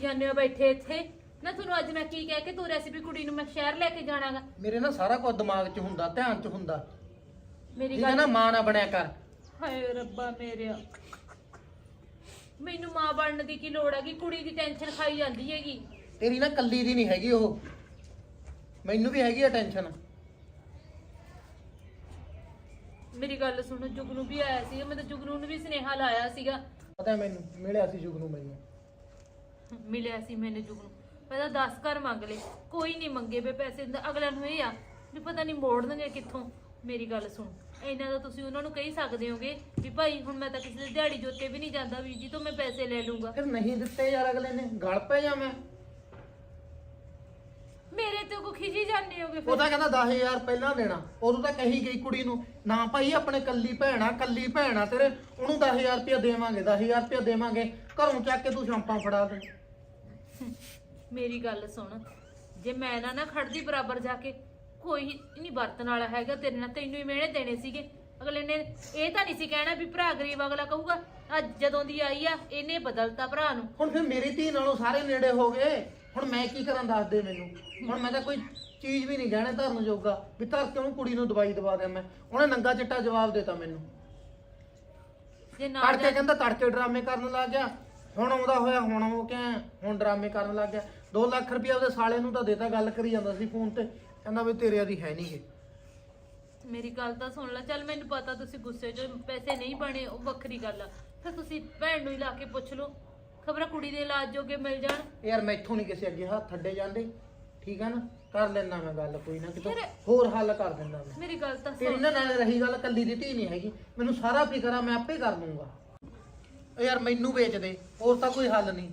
ਜਾਂਦੇ ਹੋ ਬੈਠੇ ਇੱਥੇ? ਨਾ ਤੁਹਾਨੂੰ ਅੱਜ ਮੈਂ ਕੀ ਕਹਿ ਕੇ ਤੂੰ ਰੈਸਿਪੀ ਕੁੜੀ ਨੂੰ ਮੈਂ ਸ਼ਹਿਰ ਲੈ ਕੇ ਜਾਣਾਗਾ। ਮੇਰੇ ਨਾ ਸਾਰਾ ਕੁਝ ਦਿਮਾਗ 'ਚ ਹੁੰਦਾ ਧਿਆਨ 'ਚ ਹੁੰਦਾ। ਮੇਰੀ ਠੀਕ ਹੈ ਗੱਲ ਨਾ ਮਾਂ ਨਾ ਬਣਿਆ ਕਰ। ਹਾਏ ਰੱਬਾ ਮੇਰਿਆ। ਮੈਨੂੰ ਮਾਂ ਬਣਨ ਦੀ ਕੀ ਲੋੜ ਹੈਗੀ? ਕੁੜੀ ਦੀ ਟੈਨਸ਼ਨ ਖਾਈ ਜਾਂਦੀ ਹੈਗੀ। ਤੇਰੀ ਨਾ ਕੱਲੀ ਦੀ ਨਹੀਂ ਹੈਗੀ ਉਹ। ਮੈਨੂੰ ਵੀ ਹੈਗੀ ਆ ਟੈਨਸ਼ਨ ਮੇਰੀ ਗੱਲ ਸੁਣੋ ਜੁਗਨੂ ਵੀ ਆਇਆ ਸੀਗਾ ਮੈਂ ਤਾਂ ਜੁਗਨੂ ਨੂੰ ਵੀ ਸੁਨੇਹਾ ਲਾਇਆ ਸੀਗਾ। ਪਤਾ ਮੈਨੂੰ ਮਿਲਿਆ ਸੀ ਜੁਗ ਨੂੰ ਮੈਨੂੰ। ਮਿਲਿਆ ਸੀ ਮੈਨੂੰ ਜੁਗਨੂ ਪਹਿਲਾਂ 10 ਘਰ ਮੰਗ ਲਏ। ਕੋਈ ਨਹੀਂ ਮੰਗੇ ਵੇ ਪੈਸੇ। ਦਾ ਅਗਲਾ ਨੂੰ ਇਹ ਆ ਵੀ ਪਤਾ ਨਹੀਂ ਮੋੜਨਗੇ ਕਿੱਥੋਂ। ਮੇਰੀ ਗੱਲ ਸੁਣ। ਇਹਨਾਂ ਦਾ ਤੁਸੀਂ ਉਹਨਾਂ ਨੂੰ ਕਹੀ ਸਕਦੇ ਹੋਗੇ ਵੀ ਭਾਈ ਹੁਣ ਮੈਂ ਤਾਂ ਕਿਸੇ ਦੀ ਦਿਹਾੜੀ ਜੋਤੇ ਵੀ ਨਹੀਂ ਜਾਂਦਾ ਵੀ ਜੀ ਤੋਂ ਮੈਂ ਪੈਸੇ ਲੈ ਲੂੰਗਾ ਫਿਰ ਨਹੀਂ ਦਿੱਤੇ ਯਾਰ ਅਗਲੇ ਨੇ। ਗਲ ਪੈ ਜਾ ਮੈਂ। ਮੇਰੇ ਤੇ ਕੋ ਖਿਜੀ ਜਾਂਦੇ ਹੋਗੇ ਉਹ ਫਿਰ ਤਾਂ ਕਹਿੰਦਾ 10000 ਪਹਿਲਾਂ ਦੇਣਾ। ਉਦੋਂ ਤਾਂ ਕਹੀ ਗਈ ਕੁੜੀ ਨੂੰ ਨਾ ਭਾਈ ਆਪਣੇ ਕੱਲੀ ਭੈਣਾ ਕੱਲੀ ਭੈਣਾ ਤੇਰੇ। ਉਹਨੂੰ 10000 ਰੁਪਇਆ ਦੇਵਾਂਗੇ 10000 ਰੁਪਇਆ ਦੇਵਾਂਗੇ। ਘਰੋਂ ਚੱਕ ਕੇ ਤੂੰ ਸ਼ਾਂਪਾਂ ਫੜਾ ਦੇ। ਮੇਰੀ ਗੱਲ ਸੁਣ। ਜੇ ਮੈਂ ਨਾ ਨਾ ਖੜਦੀ ਬਰਾਬਰ ਜਾ ਕੇ ਕੋਈ ਨਹੀਂ ਵਰਤਣ ਵਾਲਾ ਹੈਗਾ ਤੇਰੇ ਨਾਲ ਤੈਨੂੰ ਹੀ ਮਿਹਣੇ ਦੇਣੇ ਸੀਗੇ। ਅਗਲੇ ਨੇ ਇਹ ਤਾਂ ਨਹੀਂ ਸੀ ਕਹਿਣਾ ਵੀ ਭਰਾ ਗਰੀਬ ਅਗਲਾ ਕਹੂਗਾ ਅੱਜ ਜਦੋਂ ਦੀ ਆਈ ਆ ਇਹਨੇ ਬਦਲਤਾ ਭਰਾ ਨੂੰ। ਹੁਣ ਫਿਰ ਮੇਰੀ ਧੀ ਨਾਲੋਂ ਸਾਰੇ ਨੇੜੇ ਹੋ ਗਏ। ਹੁਣ ਮੈਂ ਕੀ ਕਰਾਂ ਦੱਸ ਦੇ ਮੈਨੂੰ। ਹੁਣ ਮੈਂ ਤਾਂ ਕੋਈ ਚੀਜ਼ ਵੀ ਨਹੀਂ ਗਹਿਣੇ ਧਰਨ ਜੋਗਾ। ਵੀ ਧਰ ਕੇ ਉਹਨੂੰ ਕੁੜੀ ਨੂੰ ਦਵਾਈ ਦਵਾ ਦਿਆਂ ਮੈਂ? ਉਹਨੇ ਨੰਗਾ ਚਿੱਟਾ ਜਵਾਬ ਦਿੱਤਾ ਮੈਨੂੰ। ਜੇ ਨਾ ਤੜਕੇ ਕਹਿੰਦਾ ਤੜਕੇ ਡਰਾਮੇ ਕਰਨ ਲੱਗ ਗਿਆ। ਹੁਣ ਆਉਂਦਾ ਹੋਇਆ ਹੁਣ ਉਹ ਕਿਹਾ ਹੁਣ ਡਰਾਮੇ ਕਰਨ ਲੱਗ ਗਿਆ। 2 ਲੱਖ ਰੁਪਇਆ ਉਹਦੇ ਸਾਲੇ ਨੂੰ ਤਾਂ ਦੇਤਾ ਗੱਲ ਕਰੀ ਜਾਂਦਾ ਸੀ ਫੋਨ ਤੇ। ਕਹਿੰਦਾ ਵੀ ਤੇਰੇ ਦੀ ਹੈ ਨਹੀਂਗੇ ਮੇਰੀ ਗੱਲ ਤਾਂ ਸੁਣ ਲੈ ਚੱਲ ਮੈਨੂੰ ਪਤਾ ਤੁਸੀਂ ਗੁੱਸੇ 'ਚ ਪੈਸੇ ਨਹੀਂ ਬਣੇ ਉਹ ਵੱਖਰੀ ਗੱਲ ਆ। ਫਿਰ ਤੁਸੀਂ ਭੈਣ ਨੂੰ ਹੀ ਲਾ ਕੇ ਪੁੱਛ ਲਓ। ਖਬਰ ਕੁੜੀ ਦੇ ਇਲਾਜ ਜੋਗੇ ਮਿਲ ਜਾਣ। ਯਾਰ ਮੈਥੋਂ ਨਹੀਂ ਕਿਸੇ ਅੱਗੇ ਹੱਥ ਅੱਡੇ ਜਾਂਦੇ। ਠੀਕ ਆ ਨਾ? ਕਰ ਲੈਣਾ ਮੈਂ ਗੱਲ ਕੋਈ ਨਾ ਕਿਤੋਂ। ਹੋਰ ਹੱਲ ਕਰ ਦਿੰਦਾ ਮੈਂ। ਮੇਰੀ ਗੱਲ ਤਾਂ ਤੇਰੀ ਸੁਣ ਨਾ ਨਾਲ ਰਹੀ ਗੱਲ ਕੱਲੀ ਦੀ ਧੀ ਨਹੀਂ ਹੈਗੀ। ਮੈਨੂੰ ਸਾਰਾ ਫਿਕਰ ਆ ਮੈਂ ਆਪੇ ਕਰ ਦੂੰਗਾ। ਓ ਯਾਰ ਮੈਨੂੰ ਵੇਚ ਦੇ ਹੋਰ ਤਾਂ ਕੋਈ ਹੱਲ ਨਹੀਂ।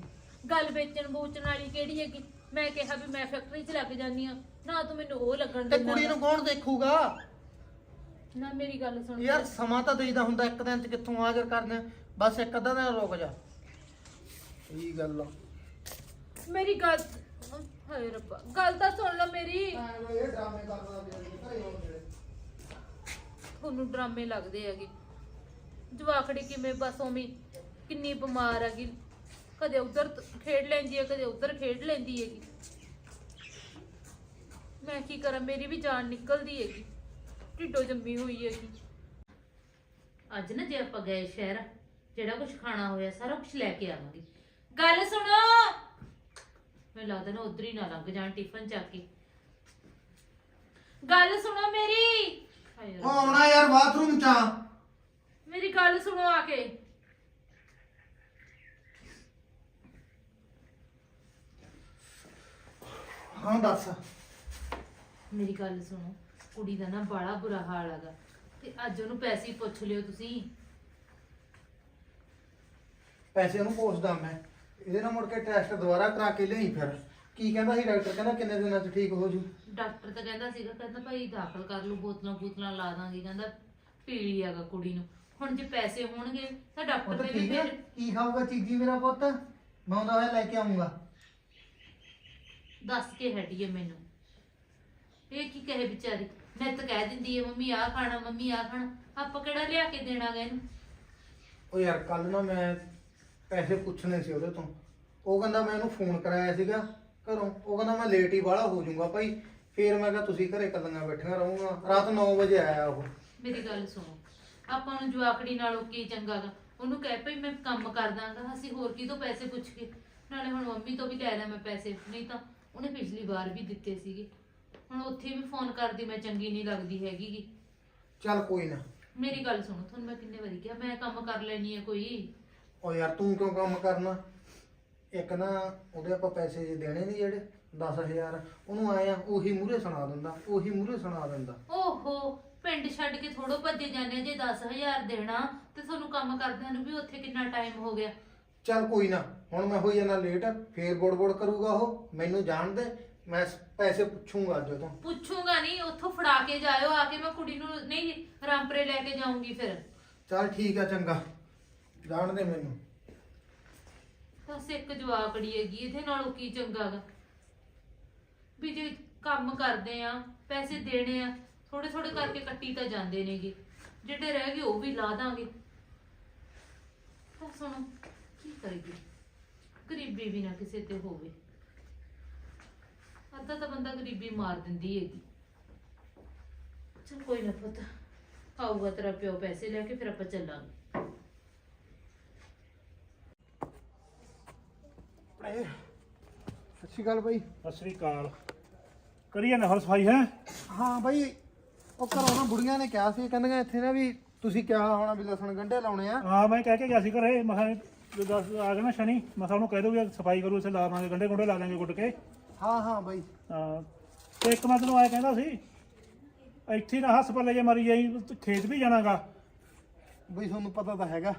ਗੱਲ ਵੇਚਣ ਬੂਚਣ ਵਾਲੀ ਕਿਹੜੀ ਹੈਗੀ? ਮੈਂ ਕਿਹਾ ਵੀ ਮੈਂ ਫੈਕਟਰੀ 'ਚ ਲੱਗ ਜਾਂਦੀ ਆ ਨਾ ਤੂੰ ਮੈਨੂੰ ਉਹ ਲੱਗਣ ਤੇ ਦਿੰਦਾ ਕੁੜੀ ਨੂੰ ਕੌਣ ਦੇਖੂਗਾ? ਨਾ ਮੇਰੀ ਗੱਲ ਸੁਣ। ਯਾਰ ਸਮਾਂ ਤਾਂ ਦੇਈਦਾ ਹੁੰਦਾ ਇੱਕ ਦਿਨ ਚ ਕਿੱਥੋਂ ਹਾਜ਼ਰ ਕਰਦੇ ਆ। ਬਸ ਇੱਕ ਅੱਧਾ ਦਿਨ ਰੁਕ ਜਾ। ਇਹ ਗੱਲ ਆ। ਮੇਰੀ ਗੱਲ ਹਾਏ ਰੱਬਾ ਗੱਲ ਤਾਂ ਸੁਣ ਲਓ ਮੇਰੀ। ਇਹ ਡਰਾਮੇ ਕਰਦਾ ਘਰੇ ਹੋ ਮੇਰੇ ਤੁਹਾਨੂੰ ਡਰਾਮੇ ਲੱਗਦੇ ਹੈਗੇ। ਜਵਾਕੜੀ ਕਿਵੇਂ ਬਸ ਉਵੇਂ ਹੀ। ਕਿੰਨੀ ਬਿਮਾਰ ਹੈਗੀ ਕਦੇ ਉਧਰ ਖੇਡ ਲੈਂਦੀ ਹੈ ਕਦੇ ਉਧਰ ਖੇਡ ਲੈਂਦੀ ਹੈਗੀ। ਮੈਂ ਕੀ ਕਰਾਂ ਮੇਰੀ ਵੀ ਜਾਨ ਨਿਕਲਦੀ ਹੈਗੀ। ਢਿੱਡੋ ਜੰਮੀ ਹੋਈ ਹੈਗੀ। ਅੱਜ ਨਾ ਜੇ ਆਪਾਂ ਗਏ ਸ਼ਹਿਰ ਜਿਹੜਾ ਕੁਝ ਖਾਣਾ ਹੋਇਆ ਸਾਰਾ ਕੁਝ ਲੈ ਕੇ ਆਵਾਂਗੇ। ਗੱਲ ਸੁਣੋ! ਮੈਂ ਲੱਗਦਾ ਨਾ ਉਧਰ ਹੀ ਨਾ ਲੰਘ ਜਾਣ ਟਿਫਨ ਚੱਕ ਕੇ। ਗੱਲ ਸੁਣੋ ਮੇਰੀ! ਹਾਏ ਰੱਬਾ। ਆਉਣਾ ਯਾਰ ਬਾਥਰੂਮ ਚ। ਆ। ਮੇਰੀ ਗੱਲ ਸੁਣੋ ਆ ਕੇ। ਹਾਂ ਦੱਸ। ਮੇਰੀ ਗੱਲ ਸੁਣੋ ਕੁੜੀ ਦਾ ਨਾ ਬੜਾ ਬੁਰਾ ਹਾਲ ਹੈਗਾ। ਤੇ ਅੱਜ ਉਹਨੂੰ ਪੈਸੇ ਹੀ ਪੁੱਛ ਲਿਓ ਤੁਸੀਂ। ਪੈਸੇ ਉਹਨੂੰ ਪੁੱਛਦਾ ਮੈਂ। ਇਹਦੇ ਨਾਲ ਮੁੜ ਕੇ ਟੈਸਟ ਦੁਬਾਰਾ ਕਰਾ ਕੇ ਲਿਆਈ ਫਿਰ। ਕੀ ਕਹਿੰਦਾ ਸੀ ਡਾਕਟਰ ਕਹਿੰਦਾ ਕਿੰਨੇ ਦਿਨਾਂ ਚ ਠੀਕ ਹੋ ਜੂ ਡਾਕਟਰ ਤਾਂ ਕਹਿੰਦਾ ਸੀਗਾ ਕਹਿੰਦਾ ਭਾਈ ਦਾਖਲ ਕਰ ਲਓ ਬੋਤਲਾਂ ਬੋਤਲਾਂ ਲਾ ਦਾਂਗੇ। ਕਹਿੰਦਾ ਪੀਲੀ ਹੈਗਾ ਕੁੜੀ ਨੂੰ। ਹੁਣ ਜੇ ਪੈਸੇ ਹੋਣਗੇ ਤਾਂ ਉਹ ਡਾਕਟਰ ਤਾਂ ਨੇ ਵੀ ਠੀਕ ਹੈ ਫਿਰ ਕੀ ਖਾਊਗਾ ਚੀਜੀ ਮੇਰਾ ਪੁੱਤ? ਮੈਂ ਹੋਇਆ ਲੈ ਕੇ ਆਉਂਗਾ ਦੱਸ ਕੇ ਹਟੀ ਹੈ ਮੈਨੂੰ। ਇਹ ਕੀ ਕਹੇ ਵਿਚਾਰੀ? ਮੈਂ ਤਾਂ ਕਹਿ ਦਿੰਦੀ ਹੈ ਮੰਮੀ ਆਹ ਖਾਣਾ ਮੰਮੀ ਆਹ ਖਾਣਾ। ਆਪਾਂ ਕਿਹੜਾ ਲਿਆ ਕੇ ਦੇਣਾਗਾ ਇਹਨੂੰ? ਉਹ ਯਾਰ ਕੱਲ ਨਾ ਮੈਂ ਪੈਸੇ ਪੁੱਛਣੇ ਸੀ ਉਹਦੇ ਤੋਂ। ਉਹ ਕਹਿੰਦਾ ਮੈਂ ਉਹਨੂੰ ਫੋਨ ਕਰਾਇਆ ਸੀਗਾ ਘਰੋਂ। ਉਹ ਕਹਿੰਦਾ ਮੈਂ ਲੇਟ ਹੀ ਵਾਲਾ ਹੋ ਜਾਊਗਾ ਭਾਈ। ਫੇਰ ਮੈਂ ਕਿਹਾ ਤੁਸੀਂ ਘਰੇ ਕੱਲੀਆਂ ਬੈਠੀਆਂ ਰਹੂੰਗਾ। ਰਾਤ 9 ਵਜੇ ਆਇਆ ਉਹ। ਮੇਰੀ ਗੱਲ ਸੁਣੋ। ਆਪਾਂ ਨੂੰ ਜਵਾਕੜੀ ਨਾਲੋਂ ਕੀ ਚੰਗਾ ਗਾ? ਉਹਨੂੰ ਕਹਿ ਭਈ ਮੈਂ ਕੰਮ ਕਰ ਦਾਂਗਾ ਅਸੀਂ ਹੋਰ ਕੀ ਤੋਂ ਪੈਸੇ ਪੁੱਛ ਕੇ? ਨਾਲੇ ਹੁਣ ਮੰਮੀ ਤੋਂ ਵੀ ਲੈ ਲਾਂ ਮੈਂ ਪੈਸੇ। ਨਹੀਂ ਤਾਂ ਉਹਨੇ ਪਿਛਲੀ ਵਾਰ ਵੀ ਦਿੱਤੇ ਸੀਗੇ। ਹੁਣ ਉੱਥੇ ਵੀ ਫੋਨ ਕਰਦੀ ਮੈਂ ਚੰਗੀ ਨਹੀਂ ਲੱਗਦੀ ਹੈਗੀ ਗੀ। ਚੱਲ ਕੋਈ ਨਾ। ਮੇਰੀ ਗੱਲ ਸੁਣੋ ਤੁਹਾਨੂੰ ਮੈਂ ਕਿੰਨੇ ਵਾਰੀ ਕਿਹਾ ਮੈਂ ਕੰਮ ਕਰ ਲੈਣੀ ਹੈ ਕੋਈ। ਉਹ ਯਾਰ ਤੂੰ ਕਿਉਂ ਕੰਮ ਕਰਨਾ? ਇੱਕ ਨਾ ਉਹਦੇ ਆਪਾਂ ਪੈਸੇ ਜੇ ਦੇਣੇ ਨਹੀਂ ਜਿਹੜੇ 10000 ਉਹਨੂੰ ਆਏ ਆ ਉਹੀ ਮੂਹਰੇ ਸੁਣਾ ਦਿੰਦਾ ਉਹੀ ਮੂਹਰੇ ਸੁਣਾ ਦਿੰਦਾ। ਓਹੋ ਪਿੰਡ ਛੱਡ ਕੇ ਥੋੜੋ ਭੱਜੇ ਜਾਂਦੇ ਆ, ਜੇ 10000 ਦੇਣਾ ਤੇ ਤੁਹਾਨੂੰ ਕੰਮ ਕਰਦਿਆਂ ਨੂੰ ਵੀ ਉੱਥੇ ਕਿੰਨਾ ਟਾਈਮ ਹੋ ਗਿਆ। ਚੱਲ ਕੋਈ ਨਾ ਹੁਣ ਮੈਂ ਹੋਈ ਜਾਣਾ ਲੇਟ ਫੇਰ ਬੋੜ-ਬੋੜ ਕਰੂਗਾ ਉਹ ਮੈਨੂੰ ਜਾਣ ਦੇ ਮੈਂ ਸ- ਪੈਸੇ ਪੁੱਛੂੰਗਾ ਅੱਜ ਤੋਂ। ਪੁੱਛੂਗਾ ਨਹੀਂ ਉੱਥੋਂ ਫੜਾ ਕੇ ਜਾਇਓ ਆ ਕੇ ਮੈਂ ਕੁੜੀ ਨੂੰ ਨਹੀਂ ਰਾਮਪਰੇ ਲੈ ਕੇ ਜਾਊਂਗੀ ਫਿਰ। ਚੱਲ ਠੀਕ ਆ ਚੰਗਾ। ਜਾਣ ਦੇ ਮੈਨੂੰ। ਬਸ ਇੱਕ ਜਵਾਕੜੀ ਹੈਗੀ ਇਹਦੇ ਨਾਲੋਂ ਕੀ ਚੰਗਾ ਗਾ। ਵੀ ਜੇ ਕੰਮ ਕਰਦੇ ਆ ਪੈਸੇ ਦੇਣੇ ਆ ਥੋੜੇ ਥੋੜੇ ਕਰਕੇ ਕੱਟੀ ਤਾਂ ਜਾਂਦੇ ਨੇਗੇ। ਜਿਹੜੇ ਰਹਿ ਗਏ ਉਹ ਵੀ ਲਾ ਦਾਂਗੇ। ਤਾਂ ਸੁਣੋ ਕੀ ਕਰੇਗੀ ਗਰੀਬੀ ਵੀ ਨਾ ਕਿਸੇ ਤੇ ਹੋਵੇ। ਅੱਧਾ ਤਾਂ ਬੰਦਾ ਗਰੀਬੀ ਮਾਰ ਦਿੰਦੀ ਹੈਗੀ। ਚਲ ਕੋਈ ਨਾ ਪੁੱਤ ਆਊਗਾ ਤੇਰਾ ਪਿਓ ਪੈਸੇ ਲੈ ਕੇ ਫਿਰ ਆਪਾਂ ਚੱਲਾਂਗੇ। ਸਤਿ ਸ਼੍ਰੀ ਅਕਾਲ ਬਾਈ। ਸਤਿ ਸ੍ਰੀ ਅਕਾਲ। ਕਰੀਏ ਨਾ ਸਫ਼ਾਈ ਹੈ? ਹਾਂ ਬਾਈ ਉਹ ਘਰੋਂ ਨਾ ਬੁੜੀਆਂ ਨੇ ਕਿਹਾ ਸੀ ਕਹਿੰਦੀਆਂ ਇੱਥੇ ਨਾ ਵੀ ਤੁਸੀਂ ਕਿਹਾ ਹੋਣਾ ਵੀ ਲਸਣ ਗੰਢੇ ਲਾਉਣੇ ਆ। ਹਾਂ ਮੈਂ ਕਹਿ ਕੇ ਗਿਆ ਸੀ ਘਰੇ ਮੈਂ ਕਿਹਾ ਜਦੋਂ ਦਸ ਆ ਗਿਆ ਨਾ ਸ਼ਨੀ ਮੈਂ ਉਹਨੂੰ ਕਹਿ ਦੋ ਵੀ ਸਫ਼ਾਈ ਕਰੂ ਇੱਥੇ ਲਾ ਲਾਂਗੇ ਗੰਡੇ ਗੁੰਡੇ ਲਾ ਲਾਂਗੇ ਗੁੱਟ ਕੇ। ਹਾਂ ਹਾਂ ਬਾਈ। ਹਾਂ ਤੇ ਇੱਕ ਮੈਂ ਤੈਨੂੰ ਆਇਆ ਕਹਿੰਦਾ ਸੀ ਇੱਥੇ ਨਾ ਹਸਪਤਾਲ ਜੇ ਮਰੀ ਜਾਈ ਖੇਤ ਵੀ ਜਾਣਾਗਾ। ਬਈ ਤੁਹਾਨੂੰ ਪਤਾ ਤਾਂ ਹੈਗਾ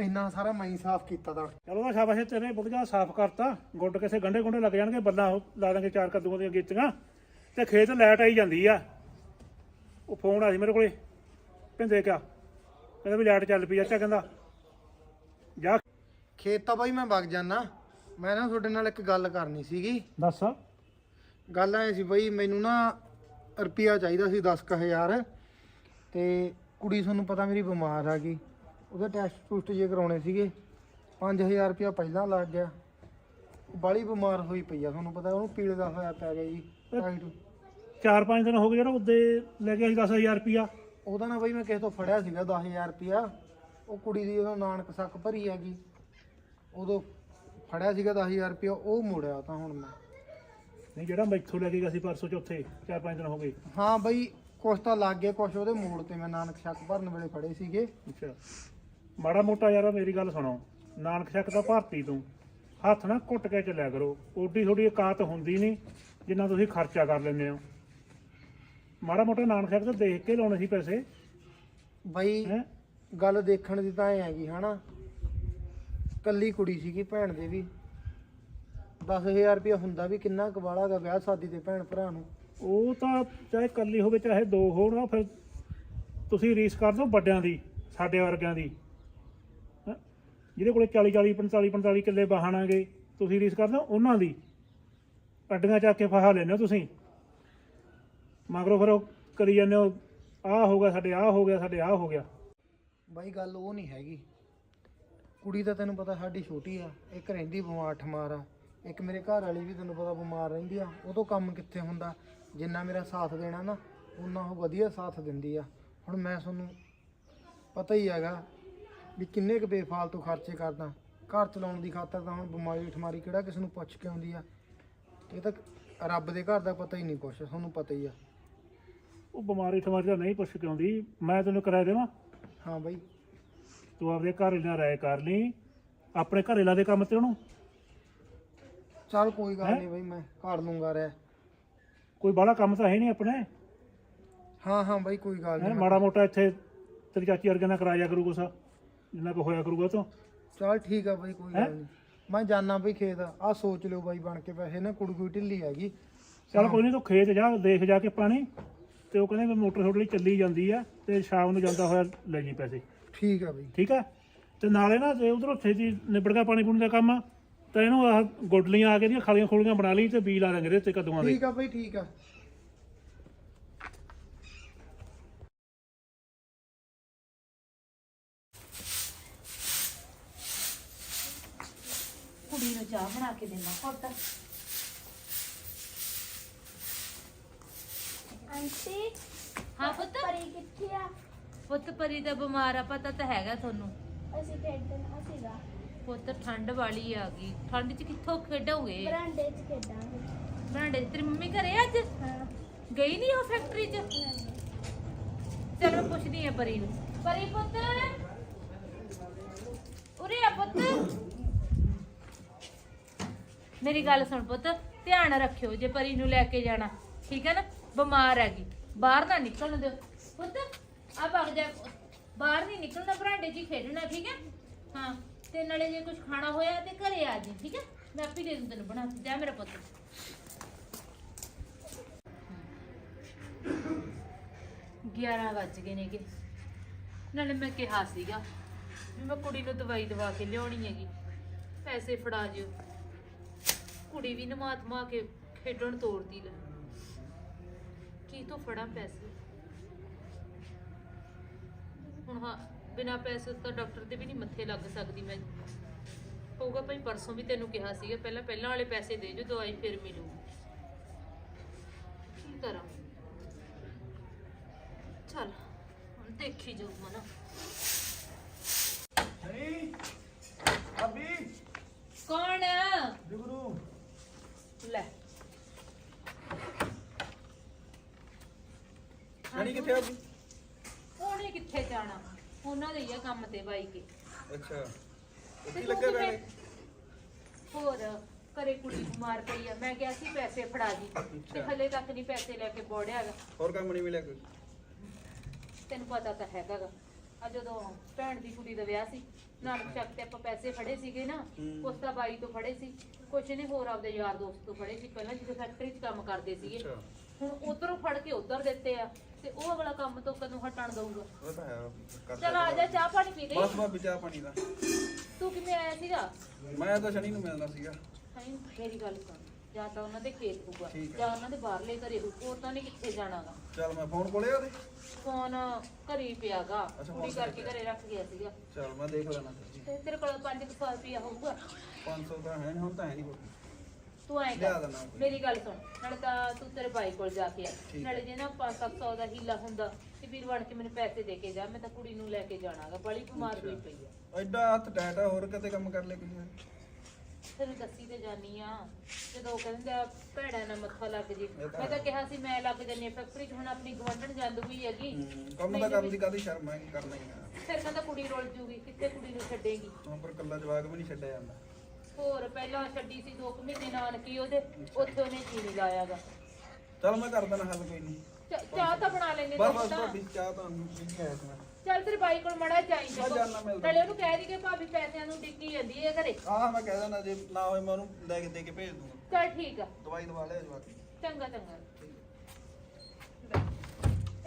ਇੰਨਾ ਸਾਰਾ ਮੈਂ ਸਾਫ਼ ਕੀਤਾ ਤਾਂ। ਚਲੋ ਤਾਂ ਸ਼ਾਬਾਸ਼ ਤੇਰੇ ਵਧੀਆ ਸਾਫ਼ ਕਰਤਾ ਗੁੱਟ ਕਿਸੇ ਗੰਡੇ ਗੁੰਡੇ ਲੱਗ ਜਾਣਗੇ ਬੱਲਾ ਉਹ ਲਾ ਦਾਂਗੇ ਚਾਰ ਕੱਦੂਆਂ ਦੀਆਂ ਗੀਤੀਆਂ ਤੇ ਖੇਤ ਲਾਈਟ ਆਈ ਜਾਂਦੀ ਆ। ਉਹ ਫੋਨ ਆ ਸੀ ਮੇਰੇ ਕੋਲੇ ਪਿੰਦੇ ਕਿਆ? ਕਹਿੰਦਾ ਵੀ ਲਾਈਟ ਚੱਲ ਪਈ ਅੱਛਾ ਕਹਿੰਦਾ ਜਾ। ਖੇਤ ਤਾਂ ਬਾਈ ਮੈਂ ਵਗ ਜਾਣਾ ਮੈਂ ਨਾ ਤੁਹਾਡੇ ਨਾਲ ਇੱਕ ਗੱਲ ਕਰਨੀ ਸੀਗੀ। ਦੱਸ। ਗੱਲ ਐ ਸੀ ਬਈ ਮੈਨੂੰ ਨਾ ਰੁਪਿਆ ਚਾਹੀਦਾ ਸੀ 10000 ਤੇ ਕੁੜੀ ਤੁਹਾਨੂੰ ਪਤਾ ਮੇਰੀ ਬਿਮਾਰ ਆ ਗਈ। ਉਹਦੇ ਟੈਸਟ ਟੂਸਟ ਜੇ ਕਰਾਉਣੇ ਸੀਗੇ। 5000 ਰੁਪਿਆ ਪਹਿਲਾਂ ਲੱਗ ਗਿਆ। ਬਾਲੀ ਬਿਮਾਰ ਹੋਈ ਪਈ ਆ ਤੁਹਾਨੂੰ ਪਤਾ ਉਹਨੂੰ ਪੀੜ ਦਾ ਹੋਇਆ ਪੈ ਗਿਆ ਜੀ ਟਾਈਟ ਚਾਰ ਪੰਜ ਦਿਨ ਹੋ ਗਏ ਜਿਹੜਾ ਉੱਦੇ ਲੈ ਗਿਆ ਸੀ 10000 ਰੁਪਿਆ। ਉਹਦਾ ਨਾ ਬਈ ਮੈਂ ਕਿਸੇ ਤੋਂ ਫੜਿਆ ਸੀਗਾ 10000 ਰੁਪਿਆ। ਉਹ ਕੁੜੀ ਦੀ ਉਦੋਂ ਨਾਨਕ ਸੱਕ ਭਰੀ ਹੈਗੀ। ਉਦੋਂ ਫੜਿਆ ਸੀਗਾ 10000 ਰੁਪਿਆ ਉਹ ਮੋੜਿਆ ਤਾਂ ਹੁਣ ਮੈਂ। ਨਹੀਂ ਜਿਹੜਾ ਮੈਥੋਂ ਲੈ ਕੇ ਗਿਆ ਸੀ ਪਰਸੋਂ ਚੌਥੇ ਚਾਰ ਪੰਜ ਦਿਨ ਹੋ ਗਏ। ਹਾਂ ਬਈ ਕੁਛ ਤਾਂ ਲੱਗ ਗਿਆ ਕੁਛ ਉਹਦੇ ਮੋੜ ਤੇ ਮੈਂ ਨਾਨਕ ਸ਼ੱਕ ਭਰਨ ਵੇਲੇ ਫੜੇ ਸੀਗੇ। ਅੱਛਾ। ਮਾੜਾ ਮੋਟਾ ਯਾਰ ਮੇਰੀ ਗੱਲ ਸੁਣੋ। ਨਾਨਕ ਸ਼ੱਕ ਦਾ ਭਾਰਤੀ ਤੂੰ। ਹੱਥ ਨਾ ਘੁੱਟ ਕੇ ਚੱਲਿਆ ਕਰੋ। ਓਡੀ ਥੋੜੀ ਔਕਾਤ ਹੁੰਦੀ ਨਹੀਂ ਜਿੰਨਾ ਤੁਸੀਂ ਖਰਚਾ ਕਰ ਲੈਂਦੇ ਹੋ। ਮਾੜਾ ਮੋਟਾ ਨਾਨਕ ਸ਼ੱਕ ਤਾਂ ਦੇਖ ਕੇ ਲਾਉਣੇ ਸੀ ਪੈਸੇ। ਬਈ ਹੈ? ਗੱਲ ਦੇਖਣ ਦੀ ਤਾਂ ਐ ਹੈਗੀ, ਹਨਾ? ਕੱਲੀ ਕੁੜੀ ਸੀਗੀ, ਭੈਣ ਦੇ ਵੀ। 10000 ਰੁਪਇਆ ਹੁੰਦਾ ਵੀ ਕਿੰਨਾ ਕਵਾਲਾ ਦਾ ਵਿਆਹ ਸ਼ਾਦੀ ਦੇ ਭੈਣ ਭਰਾ ਨੂੰ। ਉਹ ਤਾਂ ਚਾਹੇ ਇਕੱਲੀ ਹੋਵੇ, ਚਾਹੇ ਦੋ ਹੋਣ, ਉਹ ਫਿਰ ਤੁਸੀਂ ਰੀਸ ਕਰ ਦਿਓ ਵੱਡਿਆਂ ਦੀ, ਸਾਡੇ ਵਰਗਿਆਂ ਦੀ। ਹੈਂ? ਜਿਹਦੇ ਕੋਲੇ 40 40 45 45 ਕਿੱਲੇ ਬਹਾਣਾਗੇ ਤੁਸੀਂ ਰੀਸ ਕਰ ਦਿਓ ਉਹਨਾਂ ਦੀ। ਅੱਡੀਆਂ ਚੱਕ ਕੇ ਫਹਾ ਲੈਂਦੇ ਹੋ ਤੁਸੀਂ। ਮਗਰੋਂ ਫਿਰ ਉਹ ਕਰੀ ਜਾਂਦੇ ਹੋ, ਆਹ ਹੋ ਗਿਆ, ਸਾਡੇ ਆਹ ਹੋ ਗਿਆ, ਸਾਡੇ ਆਹ ਹੋ ਗਿਆ। ਬਾਈ ਗੱਲ ਉਹ ਨਹੀਂ ਹੈਗੀ। ਕੁੜੀ ਤਾਂ ਤੈਨੂੰ ਪਤਾ ਸਾਡੀ ਛੋਟੀ ਆ, ਇੱਕ ਰਹਿੰਦੀ ਬਿਮਾਰ ਠਮਾਰ ਆ, ਇੱਕ ਮੇਰੇ ਘਰ ਵਾਲੀ ਵੀ ਤੈਨੂੰ ਪਤਾ ਬਿਮਾਰ ਰਹਿੰਦੀ ਆ, ਉਹ ਤੋਂ ਕੰਮ ਕਿੱਥੇ ਹੁੰਦਾ? ਜਿੰਨਾ ਮੇਰਾ ਸਾਥ ਦੇਣਾ ਨਾ ਉਹਨਾਂ ਉਹ ਵਧੀਆ ਸਾਥ ਦਿੰਦੀ ਆ। ਹੁਣ ਮੈਂ ਤੁਹਾਨੂੰ ਪਤਾ ਹੀ ਹੈਗਾ ਵੀ ਕਿੰਨੇ ਕੁ ਬੇਫਾਲਤੂ ਖਰਚੇ ਕਰਦਾ। ਘਰ ਚਲਾਉਣ ਦੀ ਖਾਤਰ ਤਾਂ ਹੁਣ ਬਿਮਾਰੀ ਠਮਾਰੀ ਕਿਹੜਾ ਕਿਸ ਨੂੰ ਪੁੱਛ ਕੇ ਆਉਂਦੀ ਆ। ਇਹ ਤਾਂ ਰੱਬ ਦੇ ਘਰ ਦਾ ਪਤਾ ਹੀ ਨਹੀਂ ਕੁਛ, ਤੁਹਾਨੂੰ ਪਤਾ ਹੀ ਆ। ਉਹ ਬਿਮਾਰੀ ਠਮਾਰੀ ਤਾਂ ਨਹੀਂ ਪੁੱਛ ਕੇ ਆਉਂਦੀ। ਮੈਂ ਤੈਨੂੰ ਕਰਾਇਆ ਦੇਵਾਂ? ਹਾਂ ਬਾਈ। ਤੂੰ ਆਪਦੇ ਘਰ ਨਾਲ ਰਾਏ ਕਰ ਲਈ। ਆਪਣੇ ਘਰੇ ਲਾ ਦੇ ਕੰਮ ਤੇ ਉਹਨੂੰ। ਚੱਲ ਕੋਈ ਗੱਲ ਹੈਂ? ਨਹੀਂ ਬਾਈ ਮੈਂ ਕਰ ਲੂੰਗਾ ਰਹਿ ਕੋਈ ਬਾਹਲਾ ਕੰਮ ਤਾਂ ਹੈ ਨਹੀਂ ਆਪਣੇ। ਹਾਂ ਹਾਂ ਬਾਈ ਕੋਈ ਗੱਲ ਨਹੀਂ। ਮਾੜਾ ਮੋਟਾ ਇੱਥੇ ਤੇਰੀ ਚਾਚੀ ਵਰਗੇ ਨਾਲ ਕਰਾਇਆ ਕਰੂ ਕੁਛ ਜਿੰਨਾ ਕੁ ਹੋਇਆ ਕਰੂਗਾ ਤੋਂ। ਚਲ ਠੀਕ ਆ ਬਾਈ ਕੋਈ ਹੈਂ? ਗੱਲ ਨਹੀਂ। ਮੈਂ ਜਾਣਾ ਬਈ ਖੇਤ ਆ ਸੋਚ ਲਿਓ ਬਾਈ ਬਣ ਕੇ ਪੈਸੇ ਨਾ ਕੁੜੀ ਕੋਈ ਢਿੱਲੀ ਹੈਗੀ। ਚੱਲ ਕੋਈ ਨਹੀਂ ਤੂੰ ਖੇਤ ਜਾ ਦੇਖ ਜਾ ਕੇ ਪਾਣੀ। ਤੇ ਉਹ ਕਹਿੰਦੇ ਵੀ ਮੋਟਰ ਥੋੜੀ ਚੱਲੀ ਜਾਂਦੀ ਆ ਤੇ ਸ਼ਾਮ ਨੂੰ ਜਾਂਦਾ ਹੋਇਆ ਲੈ ਜੀ ਪੈਸੇ। ਠੀਕ ਆ ਬਾਈ। ਠੀਕ ਆ? ਤੇ ਨਾਲੇ ਨਾ ਜੇ ਉਧਰੋਂ ਛੇਤੀ ਨਿਬੜ ਗਿਆ ਪਾਣੀ ਪੂਣੀ ਦਾ ਕੰਮ ਤਾਂ ਇਹਨੂੰ ਆਹ ਗੁੱਡਲੀਆਂ ਆ ਕੇ ਦੀਆਂ ਖਾਲੀਆਂ ਖੋਲੀਆਂ ਬਣਾ ਲਈ ਤੇ ਬੀਜ ਲਾ ਦਾਂਗੇ ਇਹਦੇ ਉੱਤੇ ਕਦੂਆਂ ਦੇ। ਠੀਕ ਆ ਬਾਈ ਠੀਕ ਆ। ਕੁੜੀ ਨੂੰ ਚਾਹ ਬਣਾ ਕੇ ਦੇਣਾ ਪੁੱਤ ਆਂਟੀ। ਹਾਂ ਪੁੱਤ? ਪਰੀ ਕਿੱਥੇ ਆ? ਪੁੱਤ ਪਰੀ ਦਾ ਬਿਮਾਰ ਆ ਪਤਾ ਤਾਂ ਹੈਗਾ ਤੁਹਾਨੂੰ। ਅਸੀਂ ਖੇਡਣਾ ਸੀਗਾ। ਪੁੱਤ ਠੰਡ ਵਾਲੀ ਆ ਗਈ। ਠੰਡ 'ਚ ਕਿੱਥੋਂ ਖੇਡੋਗੇ? ਬਰਾਂਡੇ 'ਚ ਖੇਡਾਂਗੇ। ਬਰਾਂਡੇ 'ਚ। ਤੇਰੀ ਮੰਮੀ ਘਰੇ ਆ ਅੱਜ? ਹਾਂ। ਗਈ ਨਹੀਂ ਉਹ ਫੈਕਟਰੀ 'ਚ? ਚਲ ਮੈਂ ਪੁੱਛਦੀ ਆ ਪਰੀ ਨੂੰ। ਪਰੀ ਪੁੱਤ? ਉਰੇ ਆ ਪੁੱਤ। ਮੇਰੀ ਗੱਲ ਸੁਣ ਪੁੱਤ। ਧਿਆਨ ਰੱਖਿਓ ਜੇ ਪਰੀ ਨੂੰ ਲੈ ਕੇ ਜਾਣਾ। ਠੀਕ ਹੈ ਨਾ? ਬਿਮਾਰ ਹੈਗੀ। ਬਾਹਰ ਨਾ ਨਿਕਲਣ ਦਿਓ। ਪੁੱਤ, ਆ ਭੱਗ ਜਾ। ਬਾਹਰ ਨਹੀਂ ਨਿਕਲਣਾ, ਬਰਾਂਡੇ 'ਚ ਹੀ ਖੇਡਣਾ, ਠੀਕ ਹੈ? ਹਾਂ, ਤੇ ਨਾਲੇ ਜੇ ਕੁਝ ਖਾਣਾ ਹੋਇਆ ਤੇ ਘਰੇ ਆ ਜੀ, ਠੀਕ ਹੈ? ਮੈਂ ਆਪੇ ਦੇ ਦੂੰ ਤੈਨੂੰ ਬਣਾ ਕੇ। ਜਾ ਮੇਰਾ ਪੁੱਤ। 11 ਵੱਜ ਗਏ ਨੇਗੇ। ਨਾਲੇ ਮੈਂ ਕਿਹਾ ਸੀਗਾ ਵੀ ਮੈਂ ਕੁੜੀ ਨੂੰ ਦਵਾਈ ਦਵਾ ਕੇ ਲਿਆਉਣੀ ਹੈਗੀ। ਪੈਸੇ ਫੜਾ ਜਿਓ। ਕੁੜੀ ਵੀ ਨਮਾਤਮਾ ਕੇ ਖੇਡਣ ਤੋਰਦੀ ਲੈ ਕੀ ਤੋਂ ਫੜਾਂ ਪੈਸੇ? ਹੁਣ ਹਾਂ, ਬਿਨਾ ਪੈਸੇ ਤੋਂ ਡਾਕਟਰ ਦੇ ਵੀ ਨਹੀਂ ਮੱਥੇ ਲੱਗ ਸਕਦੀ ਮੈਂ। ਹੋਊਗਾ ਭਾਈ, ਪਰਸੋਂ ਵੀ ਤੈਨੂੰ ਕਿਹਾ ਸੀਗਾ, ਪਹਿਲਾਂ ਪਹਿਲਾਂ ਵਾਲੇ ਪੈਸੇ ਦੇ ਜੋ, ਦਵਾਈ ਫਿਰ ਮਿਲੂ। ਕੀ ਕਰਾਂ? ਚੱਲ, ਹੁਣ ਦੇਖੀ ਜਾਊ ਮਨਾ ਨਹੀਂ ਅਬੀ ਕੌਣ ਜੁਗਰੂ ਲੈ ਨਹੀਂ ਕਿੱਥੇ ਆ ਅਬੀ ਉਹਨੇ ਕਿੱਥੇ ਜਾਣਾ? ਉਹਨਾਂ ਦੇ ਹੀ ਆ ਕੰਮ ਤੇ ਬਾਈ ਕੇ। ਅੱਛਾ। ਤੇ ਤੂੰ ਲੱਗੇ ਬੈਠੇ ਹੋਰ ਘਰੇ ਕੁੜੀ ਬਿਮਾਰ ਪਈ ਆ। ਮੈਂ ਕਿਹਾ ਸੀ ਪੈਸੇ ਫੜਾ ਦੀ ਤੇ। ਹਲੇ ਤੱਕ ਨਹੀਂ ਪੈਸੇ ਲੈ ਕੇ ਬੋੜਿਆਗਾ ਹੋਰ ਕੰਮ ਨਹੀਂ ਮਿਲਿਆ ਕੋਈ? ਤੈਨੂੰ ਪਤਾ ਤਾਂ ਹੈਗਾਗਾ ਆ ਜਦੋਂ ਭੈਣ ਦੀ ਕੁੜੀ ਦਾ ਵਿਆਹ ਸੀ ਨਾਨਕ ਚੱਕ ਤੇ ਆਪਾਂ ਪੈਸੇ ਫੜੇ ਸੀਗੇ ਨਾ। ਉਸ ਦਾ ਬਾਈ ਤੋਂ ਫੜੇ ਸੀ। ਕੁਛ ਨੇ ਹੋਰ ਆਪਦੇ ਯਾਰ ਦੋਸਤ ਤੋਂ ਫੜੇ ਸੀ। ਪਹਿਲਾਂ ਜਦੋਂ ਫੈਕਟਰੀ 'ਚ ਕੰਮ ਕਰਦੇ ਸੀਗੇ। ਹੁਣ ਉਧਰੋਂ ਫੜ ਕੇ ਉਧਰ ਦਿੱਤੇ ਆ ਤੇ ਉਹ ਅਗਲਾ ਕੰਮ ਤੋਂ ਕਦੋਂ ਹਟਣ ਦਊਗਾ? ਉਹ ਤਾਂ ਹੈ ਕਰ ਚਲ ਆ ਜਾ ਚਾਹ ਪਾਣੀ ਪੀ ਬਸ ਲਈ ਬਸ ਚਾਹ ਪਾਣੀ ਦਾ। ਤੂੰ ਕਿਵੇਂ ਆਇਆ ਸੀਗਾ? ਮੈਂ ਤਾਂ ਸ਼ਨੀ ਨੂੰ ਮਿਲਣਾ ਸੀਗਾ। ਨਹੀਂ ਮੇਰੀ ਗੱਲ ਸੁਣ। ਜਾਂ ਤਾਂ ਉਹਨਾਂ ਦੇ ਖੇਤ ਹੋਊਗਾ ਠੀਕ ਹੈ। ਜਾਂ ਉਹਨਾਂ ਦੇ ਬਾਹਰਲੇ ਘਰੇ ਹੋਊ ਹੋਰ ਤਾਂ ਨਹੀਂ ਕਿੱਥੇ ਜਾਣਾਗਾ। ਚੱਲ ਮੈਂ ਫੋਨ ਕੋਲੇ ਆ ਉਹਦੇ? ਫੋਨ ਘਰੇ ਪਿਆਗਾ। ਅੱਛਾ, ਕੁੜੀ ਫੋਨ ਕਰਕੇ ਘਰੇ ਰੱਖ ਗਿਆ ਸੀਗਾ। ਚੱਲ ਮੈਂ ਦੇਖ ਲੈਣਾ। ਤੇ ਤੇਰੇ ਕੋਲ 500 ਰੁਪਇਆ ਹੋਊਗਾ। 500 ਤਾਂ ਹੈ ਨਹੀਂ ਹੁਣ ਤਾਂ ਹੈ ਨਹੀਂ ਕੋਈ। ਤੂੰ ਐਂ ਲਿਆ ਕਰ ਦੇਣਾ ਕੋਈ। ਮੇਰੀ ਗੱਲ ਸੁਣ। ਨਾਲੇ ਤਾਂ ਤੂੰ ਤੇਰੇ ਬਾਈ ਕੋਲ ਜਾ ਕੇ ਆ। ਠੀਕ ਨਾਲੇ ਹੈ। ਜੇ ਨਾ 500 ਦਾ ਹੀਲਾ ਹੁੰਦਾ ਤੇ ਵੀਰ ਬਣ ਕੇ ਮੈਨੂੰ ਪੈਸੇ ਦੇ ਕੇ ਜਾ ਮੈਂ ਤਾਂ ਕੁੜੀ ਨੂੰ ਲੈ ਕੇ ਜਾਣਾਗਾ ਬੜੀ ਬਿਮਾਰ ਹੋਈ ਪਈ ਆ। ਐਡਾ ਹੱਥ ਟੈਟ ਆ ਹੋਰ ਕਿਤੇ ਕੰਮ ਕਰ ਲੈ ਕੋਈ ਤੈਨੂੰ ਦੱਸੀ ਤੇ ਜਾਨੀ ਆ ਜਦੋਂ ਕਹਿੰਦੇ ਆ ਭੈੜਾਂ ਨਾਲ ਮੱਥਾ ਲੱਗ ਜੇ। ਤਾਂ ਮੈਂ ਤਾਂ ਕਿਹਾ ਸੀ ਮੈਂ ਲੱਗ ਜੰਨੀ ਫੈਕਟਰੀ 'ਚ ਹੁਣ ਆਪਣੀ ਗਵੰਡਣ ਜਾਂਦ ਹੋਈ ਹੈਗੀ। ਕੰਮ ਦਾ ਕੰਮ ਦੀ ਕਾਦੀ ਸ਼ਰਮ ਹੈ ਕਰਨਾ ਹੀ ਆ। ਫਿਰ ਕਹਿੰਦਾ ਕੁੜੀ ਰੁੱਲ ਜੂਗੀ ਕਿੱਥੇ ਕੁੜੀ ਨੂੰ ਛੱਡੇਗੀ? ਹੁਣ ਪਰ ਕੱਲਾ ਜਵਾਕ ਵੀ ਨਹੀਂ ਛੱਡਿਆ ਜਾਂਦਾ। ਹੋਰ ਪਹਿਲਾਂ ਛੱਡੀ ਸੀ 2 ਮਹੀਨੇ ਨਾਨਕੀ ਉਹਦੇ ਉੱਥੇ ਉਹਨੇ ਜੀ ਨਹੀਂ ਲਾਇਆਗਾ। ਚੱਲ ਮੈਂ ਕਰ ਦੇਣਾ ਹੱਲ ਕੋਈ ਨਹੀਂ। ਚਾਹ ਤਾਂ ਬਣਾ ਲੈਂਦੇ ਬਸ ਬਸ ਤਾਂ ਭਾਬੀ ਚਾਹ ਤਾਂ ਨਹੀਂ ਆਇਆ ਸੀ ਮੈਂ ਚੱਲ ਤੇਰੇ ਬਾਈ ਕੋਲ ਮੜਾ ਜਾਈ ਮੈਂ ਜਾਨਾ ਮਿਲਦਾ। ਨਾਲੇ ਉਹਨੂੰ ਕਹਿ ਦੀ ਕਿ ਭਾਬੀ ਪੈਸਿਆਂ ਨੂੰ ਡਿੱਗੀ ਜਾਂਦੀ ਹੈ ਘਰੇ। ਆਹ ਮੈਂ ਕਹਿ ਦੇਣਾ ਜੇ ਨਾ ਹੋਏ ਮੈਂ ਉਹਨੂੰ ਲੈ ਕੇ ਦੇ ਕੇ ਭੇਜ ਦੂੰਗਾ। ਚੱਲ ਠੀਕ ਆ। ਦਵਾਈ ਦਵਾ ਲਿਆ ਜਵਾਕ। ਚੰਗਾ ਚੰਗਾ। ਲੈ,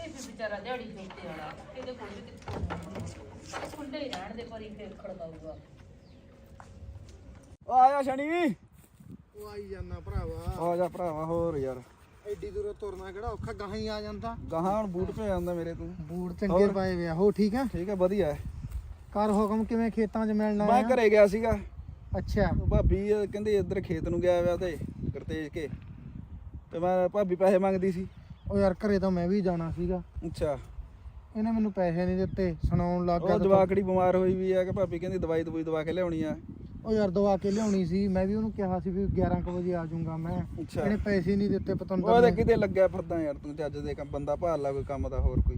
ਇਹ ਵੀ ਵਿਚਾਰਾ ਦਿਹਾੜੀ ਜੋਤੇ ਵਾਲਾ। ਇਹਦੇ ਕੋਲ ਵੀ ਕਿੱਥੇ ਖੁੰਡੇ ਹੀ ਰਹਿਣ ਦੇ ਪਰੀ ਫੇਰ ਖੜਕਾਊਗਾ। ਉਹ ਆਇਆ ਸ਼ਨੀ ਉਹ ਆਈ ਜਾਂਦਾ ਭਰਾਵਾ। ਆ ਜਾ ਭਰਾਵਾ ਹੋਰ ਯਾਰ। ਐਡੀ ਦੂਰੋਂ ਤੁਰਨਾ ਕਿਹੜਾ ਔਖਾ ਗਾਹਾਂ ਹੀ ਆ ਜਾਂਦਾ। ਗਾਹਾਂ ਹੁਣ ਬੂਟ ਭੇ ਜਾਂਦਾ ਮੇਰੇ ਤੂੰ। ਬੂਟ ਚੰਗੇ ਹੋਰ? ਪਾਏ ਵੇ ਆ। ਹੋ ਠੀਕ ਆ? ਠੀਕ ਹੈ ਵਧੀਆ ਹੈ। ਕਰ ਹੁਕਮ ਕਿਵੇਂ ਖੇਤਾਂ 'ਚ ਮਿਲਣਾ ਮੈਂ ਆ ਘਰੇ ਗਿਆ ਸੀਗਾ। ਅੱਛਾ। ਉਹ ਭਾਬੀ ਕਹਿੰਦੇ ਇੱਧਰ ਖੇਤ ਨੂੰ ਗਿਆ ਹੋਇਆ ਤੇ ਕਰਤੇਜ ਕੇ। ਤੇ ਮੈਂ ਭਾਬੀ ਪੈਸੇ ਮੰਗਦੀ ਸੀ। ਉਹ ਯਾਰ ਘਰੇ ਤਾਂ ਮੈਂ ਵੀ ਜਾਣਾ ਸੀਗਾ। ਅੱਛਾ। ਇਹਨੇ ਮੈਨੂੰ ਪੈਸੇ ਨਹੀਂ ਦਿੱਤੇ ਸੁਣਾਉਣ ਲੱਗ ਗਿਆ ਉਹ ਜਵਾਕੜੀ ਬਿਮਾਰ ਹੋਈ ਵੀ ਆ ਕਿ ਭਾਬੀ ਕਹਿੰਦੀ ਦਵਾਈ ਦਵਾਈ ਦਵਾ ਕੇ ਲਿਆਉਣੀ ਆ। ਉਹ ਯਾਰ ਦਵਾ ਕੇ ਲਿਆਉਣੀ ਸੀ ਮੈਂ ਵੀ ਉਹਨੂੰ ਕਿਹਾ ਸੀ ਵੀ 11 ਕੁ ਵਜੇ ਆ ਜਾਊਂਗਾ ਮੈਂ ਅੱਛਾ। ਇਹਨੇ ਪੈਸੇ ਨਹੀਂ ਦਿੱਤੇ ਪਤੰਦਰ ਨੇ ਕਿਤੇ ਲੱਗਿਆ ਫਿਰਦਾ ਯਾਰ ਤੂੰ ਚੱਜ ਦੇ ਕੰਮ ਬੰਦਾ ਭਾਲ ਲਾ ਕੋਈ ਕੰਮ ਦਾ ਹੋਰ ਕੋਈ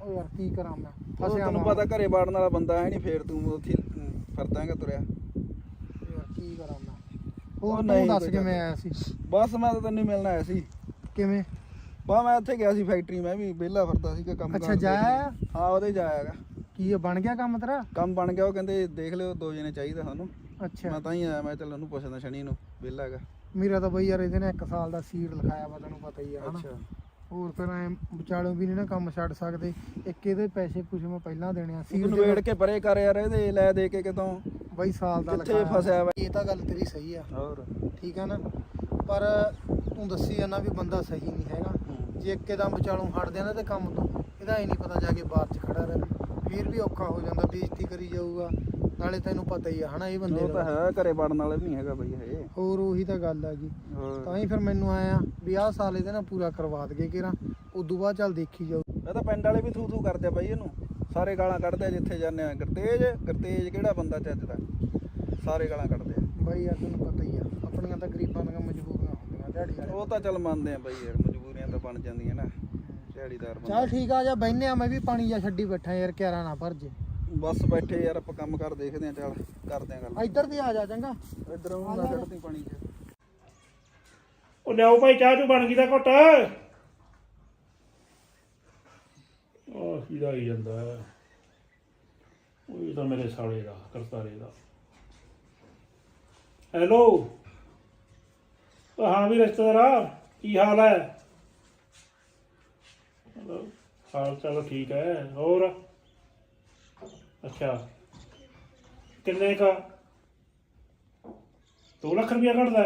ਉਹ ਯਾਰ ਕੀ ਕਰਾਂ ਮੈਂ ਉਹ ਫਸਿਆ ਤੈਨੂੰ ਵਾਂ। ਪਤਾ ਘਰੇ ਬਾੜਨ ਵਾਲਾ ਬੰਦਾ ਹੈ ਨਹੀਂ ਫੇਰ ਤੂੰ ਉੱਥੇ ਅਮ, ਫਿਰਦਾ ਹੈਗਾ ਤੁਰਿਆ ਯਾਰ ਕੀ ਕਰਾਂ ਮੈਂ ਉਹ ਹੋਰ ਨਹੀਂ ਤੂੰ ਦੱਸ ਕੋਈ ਕਿਵੇਂ ਗੱਲ। ਆਇਆ ਸੀ ਬਸ ਮੈਂ ਤਾਂ ਤੈਨੂੰ ਮਿਲਣ ਆਇਆ ਸੀ ਕਿਵੇਂ ਬਾ ਮੈਂ ਉੱਥੇ ਗਿਆ ਸੀ ਫੈਕਟਰੀ ਮੈਂ ਵੀ ਵਿਹਲਾ ਫਿਰਦਾ ਸੀ ਕਿ ਕੰਮ ਅੱਛਾ, ਕਾਰ ਜਾ ਦੇਖ ਲਈ। ਆਇਆ? ਹਾਂ ਉਹਦੇ ਜਾਇਆਗਾ ਕੀ ਇਹ ਬਣ ਗਿਆ ਕੰਮ ਤੇਰਾ? ਕੰਮ ਬਣ ਗਿਆ ਉਹ ਕਹਿੰਦੇ ਦੇਖ ਲਿਓ ਦੋ ਜਣੇ ਚਾਹੀਦਾ ਸਾਨੂੰ। ਅੱਛਾ। ਮੈਂ ਤਾਂ ਹੀ ਆਇਆ ਮੈਂ ਚੱਲ ਉਹਨੂੰ ਪੁੱਛਦਾ ਸ਼ਨੀ ਨੂੰ ਵਿਹਲਾ ਹੈਗਾ। ਮੇਰਾ ਤਾਂ ਬਈ ਯਾਰ ਇਹਦੇ ਨੇ 1 ਸਾਲ ਦਾ ਸੀਡ ਲਿਖਾਇਆ ਵਾ ਤੈਨੂੰ ਪਤਾ ਹੀ ਆ ਹਨਾ। ਅੱਛਾ। ਹੋਰ ਫਿਰ ਐ ਵਿਚਾਲੋਂ ਵੀ ਨਹੀਂ ਨਾ ਕੰਮ ਛੱਡ ਸਕਦੇ। ਇੱਕ ਇਹਦੇ ਪੈਸੇ ਕੁਛ ਮੈਂ ਪਹਿਲਾਂ ਦੇਣੇ ਆ ਸੀਡ ਤੂੰ ਵੇੜ ਕੇ ਪਰੇ ਕਰ ਯਾਰ ਇਹਦੇ ਲੈ ਦੇ ਕੇ ਕਿਤੋਂ। ਬਈ ਸਾਲ ਦਾ ਕਿੱਥੇ ਲਿਖਾਇਆ ਫਸਿਆ ਵਾ? ਇਹ ਤਾਂ ਗੱਲ ਤੇਰੀ ਸਹੀ ਆ। ਹੋਰ। ਠੀਕ ਆ ਨਾ? ਪਰ ਤੂੰ ਦੱਸੀ ਜਾਂਦਾ ਵੀ ਬੰਦਾ ਸਹੀ ਨਹੀਂ ਹੈਗਾ। ਜੇ ਇੱਕਦਮ ਵਿਚਾਲੋਂ ਹਟ ਨਾ ਤੇ ਕੰਮ ਤੋਂ ਇਹਦਾ ਹੀ ਨਹੀਂ ਪਤਾ ਜਾ ਕੇ ਬਾਹਰ 'ਚ ਖੜਾ ਰਹੇ। ਫਿਰ ਵੀ ਔਖਾ ਹੋ ਜਾਂਦਾ ਬੇਇੱਜ਼ਤੀ ਕਰੀ ਜਾਊਗਾ। ਨਾਲੇ ਤੈਨੂੰ ਪਤਾ ਹੀ ਆ ਹਨਾ ਇਹ ਬੰਦੇ ਉਹ ਤਾਂ ਦਾ। ਹੈ ਘਰੇ ਵੜਨ ਵਾਲਾ ਵੀ ਨਹੀਂ ਹੈਗਾ ਬਈ ਇਹ। ਹੋਰ ਉਹੀ ਤਾਂ ਗੱਲ ਹੈਗੀ ਹੋਰ। ਤਾਂ ਹੀ ਫਿਰ ਮੈਨੂੰ ਆਇਆ ਵੀ ਆਹ ਸਾਲ ਇਹਦੇ ਨਾਲ ਪੂਰਾ ਕਰਵਾ ਦਗੇ ਕਿਰਾਂ ਉਦੋਂ ਬਾਅਦ ਚੱਲ ਦੇਖੀ ਜਾਊ। ਇਹ ਤਾਂ ਪਿੰਡ ਵਾਲੇ ਵੀ ਥੂ ਥੂ ਕਰਦੇ ਆ ਬਈ ਇਹਨੂੰ। ਸਾਰੇ ਗਾਲਾਂ ਕੱਢਦੇ ਆ ਜਿੱਥੇ ਜਾਂਦੇ ਆ। ਗਰਤੇਜ ਗਰਤੇਜ ਕਿਹੜਾ ਬੰਦਾ ਚੱਜ ਦਾ? ਸਾਰੇ ਗਾਲਾਂ ਕੱਢਦੇ ਆ। ਬਾਈ ਯਾਰ ਤੈਨੂੰ ਪਤਾ ਹੀ ਆ ਆਪਣੀਆਂ ਤਾਂ ਗਰੀਬਾਂ ਦੀਆਂ ਮਜਬੂਰੀਆਂ ਹੁੰਦੀਆਂ ਦਿਹਾੜੀ ਵਾਲੇ ਉਹ ਤਾਂ ਚੱਲ ਮੰਨਦੇ ਆ ਬਈ ਯਾਰ ਮਜਬੂਰੀਆਂ ਤਾਂ ਬਣ ਜਾਂਦੀਆਂ ਨਾ। ਦਿਹਾੜੀਦਾਰ ਬੰਦਾ। ਚੱਲ ਠੀਕ ਆ ਜਾ ਬੈਨੇ ਆ ਮੈਂ ਵੀ ਪਾਣੀ ਜਾਂ ਛੱਡੀ ਬੈਠਾ ਯਾਰ ਕਿਆਰਾ ਨਾ ਭਰ ਜੇ। ਬਸ ਬੈਠੇ ਯਾਰ ਆਪਾਂ ਕੰਮ ਕਰ ਦੇਖਦੇ ਆ ਚੱਲ ਕਰਦੇ ਆ ਗੱਲ। ਇੱਧਰ ਦੀ ਆ ਜਾ ਚੰਗਾ। ਇਧਰੋਂ ਨਾ ਛੱਡਦੀ ਪਾਣੀ 'ਚ ਉਹ ਲਿਆਓ ਭਾਈ ਚਾਹ ਚੂ ਬਣ ਗਈ ਦਾ ਘੁੱਟ। ਉਹ ਸੀਦਾ ਹੀ ਜਾਂਦਾ। ਉਹ ਤਾਂ ਮੇਰੇ ਸਾਲੇ ਦਾ ਕਰਤਾਰੇ ਦਾ। ਹੈਲੋ? ਉਹ ਹਾਂ ਵੀ ਰਿਸ਼ਤੇਦਾਰਾ ਕੀ ਹਾਲ ਹੈ? ਹੈਲੋ, ਹਾਲ ਚਾਲ ਠੀਕ ਹੈ। ਹੋਰ? ਅੱਛਾ। ਕਿੰਨੇ ਕਾ? 2 ਲੱਖ ਰੁਪਇਆ ਕੱਢਦਾ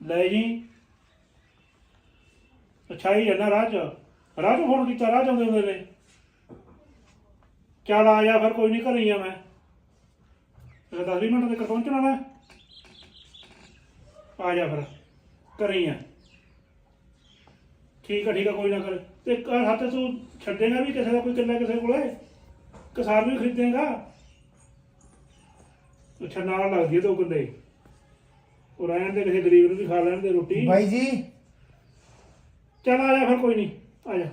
ਲੈ ਜੀ। ਅੱਛਾ ਹੀ ਜਨਾ ਰਾਜ। ਰਾਜ ਫੋਨ ਕੀਤਾ ਰਾਜ ਆਉਂਦੇ ਹੁੰਦੇ ਨੇ। ਚੱਲ ਆ ਜਾ ਫਿਰ ਕੋਈ ਨਹੀਂ ਘਰੇ ਹੀ ਆ ਮੈਂ। ਇਹ 10 ਵੀਹ ਮਿੰਟ ਤੱਕ ਪਹੁੰਚਣਾ ਮੈਂ। ਆ ਜਾ ਫਿਰ ਘਰੇ ਆ। ਠੀਕ ਆ ਠੀਕ ਆ ਕੋਈ ਨਾ ਕਰ। ਤੇ ਇੱਕ ਹੱਥ ਤੂੰ ਛੱਡੇਗਾ ਵੀ ਕਿਸੇ ਦਾ ਕੋਈ ਕਿੱਲਾ ਕਿਸੇ ਕੋਲੇ ਕਿਸਾਨ ਵੀ ਖਰੀਦੇਗਾ। ਅੱਛਾ ਨਾਲ ਲੱਗਦੀ ਹੈ ਦੋ ਕਿੱਲੇ ਉਹ ਰਹਿਣ ਦੇ ਕਿਸੇ ਗਰੀਬ ਨੂੰ ਵੀ ਖਾ ਲੈਣ ਦੇ ਰੋਟੀ। ਬਾਈ ਜੀ। ਚੱਲ ਆ ਜਾ ਫਿਰ ਕੋਈ ਨਹੀਂ। ਆ ਜਾ।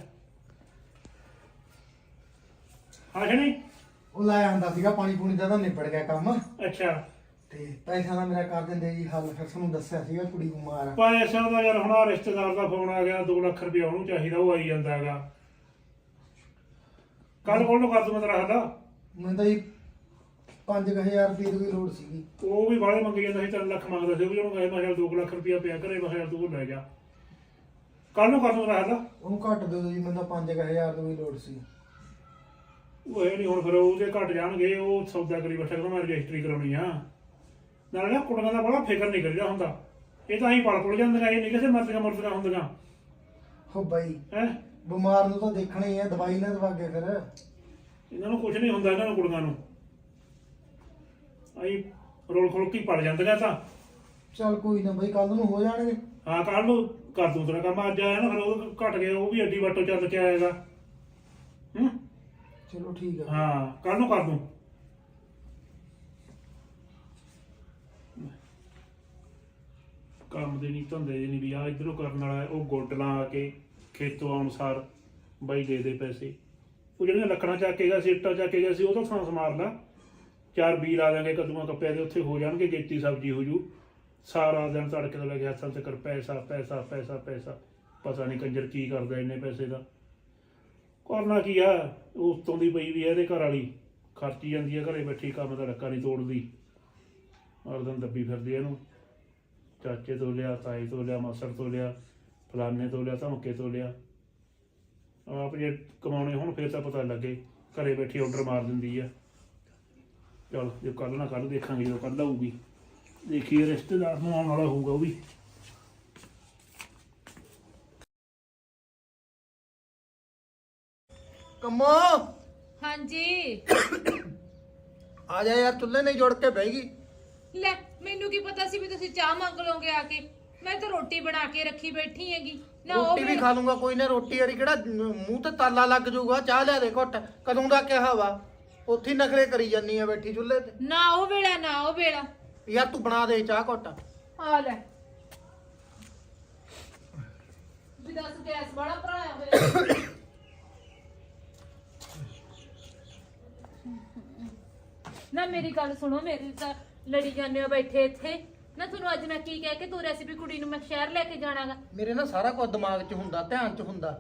ਹਾਂ ਜਣੀ ਉਹ ਲੈ ਆਂਦਾ ਸੀਗਾ ਪਾਣੀ ਪੂਣੀ ਦਾ ਤਾਂ ਨਿਬੜ ਗਿਆ ਕੰਮ। ਅੱਛਾ। ਤੇ ਪੈਸਾ ਦਾ ਮੇਰਾ ਕਰ ਦਿੰਦੇ ਜੀ ਹੱਲ ਫਿਰ ਤੁਹਾਨੂੰ ਦੱਸਿਆ ਸੀਗਾ ਕੁੜੀ ਬਿਮਾਰ ਆ। ਪੈਸਾ ਦਾ ਯਾਰ ਹੁਣ ਆਹ ਰਿਸ਼ਤੇਦਾਰ ਦਾ ਫੋਨ ਆ ਗਿਆ 2 ਲੱਖ ਰੁਪਇਆ ਉਹਨੂੰ ਚਾਹੀਦਾ ਉਹ ਆਈ ਜਾਂਦਾ ਹੈਗਾ। ਕੱਲ ਕੋਲ ਨੂੰ ਕਰ ਦੂੰ ਮੈਂ ਤੇਰਾ ਹੱਲ। ਮੈਨੂੰ ਤਾਂ ਜੀ 5000 ਰੁਪਏ ਦੀ ਲੋੜ ਸੀਗੀ। ਉਹ ਵੀ ਬਾਹਲੇ ਮੰਗੀ ਜਾਂਦਾ ਸੀ 3 ਲੱਖ ਮੰਗਦਾ ਸੀ ਉਹ ਵੀ ਉਹਨੂੰ ਮੈਂ ਕਿਹਾ 2 ਲੱਖ ਰੁਪਇਆ ਪਿਆ ਘਰੇ ਮੈਂ ਕਿਹਾ ਤੂੰ ਲੈ ਜਾ। ਕੱਲ ਨੂੰ ਕਰ ਦੂੰ ਤੇਰਾ ਹੱਲ। ਉਹਨੂੰ ਘੱਟ ਦੇ ਦਿਓ ਜੀ ਮੈਨੂੰ ਤਾਂ 5000 ਦੀ ਲੋੜ ਸੀ। ਉਹ ਇਹ ਨਹੀਂ ਹੁਣ ਫਿਰ ਉਹਦੇ ਘਟ ਜਾਣਗੇ ਉਹ ਸੌਦਾ ਕਰੀ ਬੈਠਾ ਕਹਿੰਦਾ ਮੈਂ ਰਜਿਸਟਰੀ ਕਰਾਉਣੀ ਆ। ਨਾਲੇ ਨਾ ਕੁੜੀਆਂ ਦਾ ਬੜਾ ਫਿਕਰ ਨਹੀਂ ਕਰੀਦਾ ਹੁੰਦਾ। ਇਹ ਤਾਂ ਹੀ ਪਲ ਪੁਲ ਜਾਂਦੀਆਂ ਇਹ ਨਹੀਂ ਕਿਸੇ ਮਰਦੀਆਂ ਮਰਦੀਆਂ ਹੁੰਦੀਆਂ। ਹੋ ਬਾਈ ਹੈ? ਬਿਮਾਰ ਨੂੰ ਤਾਂ ਦੇਖਣਾ ਹੀ ਹੈ ਦਵਾਈ ਨਾ ਦਵਾਗੇ ਫਿਰ। ਇਹਨਾਂ ਨੂੰ ਕੁਝ ਨਹੀਂ ਹੁੰਦਾ ਇਹਨਾਂ ਨੂੰ ਕੁੜੀਆਂ ਨੂੰ। ਆਈ ਰੋਲ ਖੋਲ ਕੇ ਹੀ ਪੜ ਜਾਂਦੀਆਂ ਤਾਂ। ਚੱਲ ਕੋਈ ਨਾ ਬਾਈ ਕੱਲ ਨੂੰ ਹੋ ਜਾਣਗੇ। ਹਾਂ ਕੱਲ ਨੂੰ ਕਰ ਦੂੰ ਤੇਰਾ ਕੰਮ ਅੱਜ ਆਇਆ ਨਾ ਫਿਰ ਉਹ ਘਟ ਗਿਆ ਉਹ ਵੀ ਅੱਡੀ ਵਾਟੋ ਚੱਲ ਕੇ ਆਏਗਾ ਹੂੰ? ਚਲੋ ਠੀਕ ਆ। ਹਾਂ ਕੱਲ ਨੂੰ ਕਰ ਦੂੰ। ਕੰਮ ਦੇ ਨਹੀਂ ਧੰਦੇ ਦੇ ਨਹੀਂ ਵੀ ਆ ਇਧਰੋਂ ਕਰਨ ਵਾਲਾ ਹੈ, ਉਹ ਗੋਡਲਾਂ ਆ ਕੇ ਖੇਤੋਂ ਅਨੁਸਾਰ ਬਾਈ ਦੇ ਦੇ ਪੈਸੇ। ਉਹ ਜਿਹੜੀਆਂ ਲੱਕੜਾਂ ਚੱਕੇਗਾ ਸੀ ਇੱਟਾਂ ਚੱਕੇਗਾ ਸੀ ਉਹ ਤਾਂ ਥਾਂ ਸਮਾਰ ਲਾ। ਚਾਰ ਬੀਲ ਆ ਜਾਣਗੇ ਕਦੂਆਂ ਕੱਪਿਆਂ ਦੇ ਉੱਥੇ ਹੋ ਜਾਣਗੇ ਗੇਤੀ ਸਬਜ਼ੀ ਹੋ ਜੂ। ਸਾਰਾ ਦਿਨ ਤੜਕੇ ਤੋਂ ਲੈ ਕੇ ਹੱਥਾਂ ਤੱਕ ਪੈਸਾ ਪੈਸਾ ਪੈਸਾ ਪੈਸਾ। ਪਤਾ ਨਹੀਂ ਕੰਜਰ ਕੀ ਕਰਦਾ ਇੰਨੇ ਪੈਸੇ ਦਾ। ਕਰਨਾ ਕੀ ਆ? ਉਸ ਤੋਂ ਦੀ ਪਈ ਵੀ ਆ ਇਹਦੇ ਘਰ ਵਾਲੀ। ਖਰਚੀ ਜਾਂਦੀ ਆ ਘਰੇ ਬੈਠੀ ਕੰਮ ਦਾ ਡੱਕਾ ਨਹੀਂ ਤੋੜਦੀ। ਹਰ ਦੱਬੀ ਫਿਰਦੀ ਆ ਇਹਨੂੰ। ਚਾਚੇ ਤੋਂ ਲਿਆ ਤਾਈ ਤੋਂ ਲਿਆ ਮਾਸੜ ਤੋਂ ਲਿਆ ਫਲਾਨੇ ਤੋਂ ਲਿਆ ਧਮਕੇ ਤੋਂ ਲਿਆ। ਆਪ ਜੇ ਕਮਾਉਣੇ ਹੁਣ ਫੇਰ ਤਾਂ ਪਤਾ ਲੱਗੇ ਘਰੇ ਬੈਠੀ ਆਰਡਰ ਮਾਰ ਦਿੰਦੀ ਆ। ਚਲ ਜੇ ਕੱਲ ਨਾ ਕੱਲ ਦੇਖਾਂਗੇ ਜਦੋਂ ਕੱਲ ਆਊਗੀ। ਦੇਖੀਏ ਰਿਸ਼ਤੇਦਾਰ ਨੂੰ ਆਉਣ ਵਾਲਾ ਹੋਊਗਾ ਉਹ ਵੀ। ਕੰਮੋ! ਹਾਂਜੀ। ਆ ਜਾ ਯਾਰ ਚੁੱਲ੍ਹੇ ਨਹੀਂ ਜੁੜ ਕੇ ਬਹਿ ਗਈ। ਲੈ ਮੈਨੂੰ ਕੀ ਪਤਾ ਸੀ ਵੀ ਤੁਸੀਂ ਚਾਹ ਮੰਗ ਲਓਗੇ ਆ ਕੇ? ਮੈਂ ਤਾਂ ਰੋਟੀ ਬਣਾ ਕੇ ਰੱਖੀ ਬੈਠੀ ਹੈਗੀ। ਨਾ ਉਹ ਰੋਟੀ ਵੀ ਖਾ ਲੂੰਗਾ ਕੋਈ ਨਾ ਰੋਟੀ ਵਾਲੀ ਕਿਹੜਾ ਮੂੰਹ ਤੇ ਤਾਲਾ ਲੱਗ ਜਾਊਗਾ ਚਾਹ ਲਿਆ ਦੇ ਘੁੱਟ। ਕਦੋਂ ਦਾ ਕਿਹਾ ਵਾ? ਉੱਥੇ ਹੀ ਨਖਰੇ ਕਰੀ ਜਾਨੀ ਆ ਬੈਠੀ ਚੁੱਲ੍ਹੇ ਤੇ। ਨਾ ਉਹ ਵੇਲਾ ਨਾ ਉਹ ਵੇਲਾ। ਯਾਰ ਤੂੰ ਬਣਾ ਦੇ ਚਾਹ ਘੁੱਟ। ਆ ਲੈ। ਵੀ ਦੱਸ ਗੈਸ ਬੜਾ ਭਰਾਇਆ ਹੋਇਆ ਨਾ ਮੇਰੀ ਗੱਲ ਸੁਣੋ ਮੇਰੀ ਤਾਂ ਲੜੀ ਜਾਂਦੇ ਹੋ ਬੈਠੇ ਇੱਥੇ। ਨਾ ਤੁਹਾਨੂੰ ਅੱਜ ਮੈਂ ਕੀ ਕਹਿ ਕੇ ਤੂੰ ਰੈਸਿਪੀ ਕੁੜੀ ਨੂੰ ਮੈਂ ਸ਼ਹਿਰ ਲੈ ਕੇ ਜਾਣਾਗਾ? ਮੇਰੇ ਨਾ ਸਾਰਾ ਕੁਝ ਦਿਮਾਗ 'ਚ ਹੁੰਦਾ ਧਿਆਨ 'ਚ ਹੁੰਦਾ।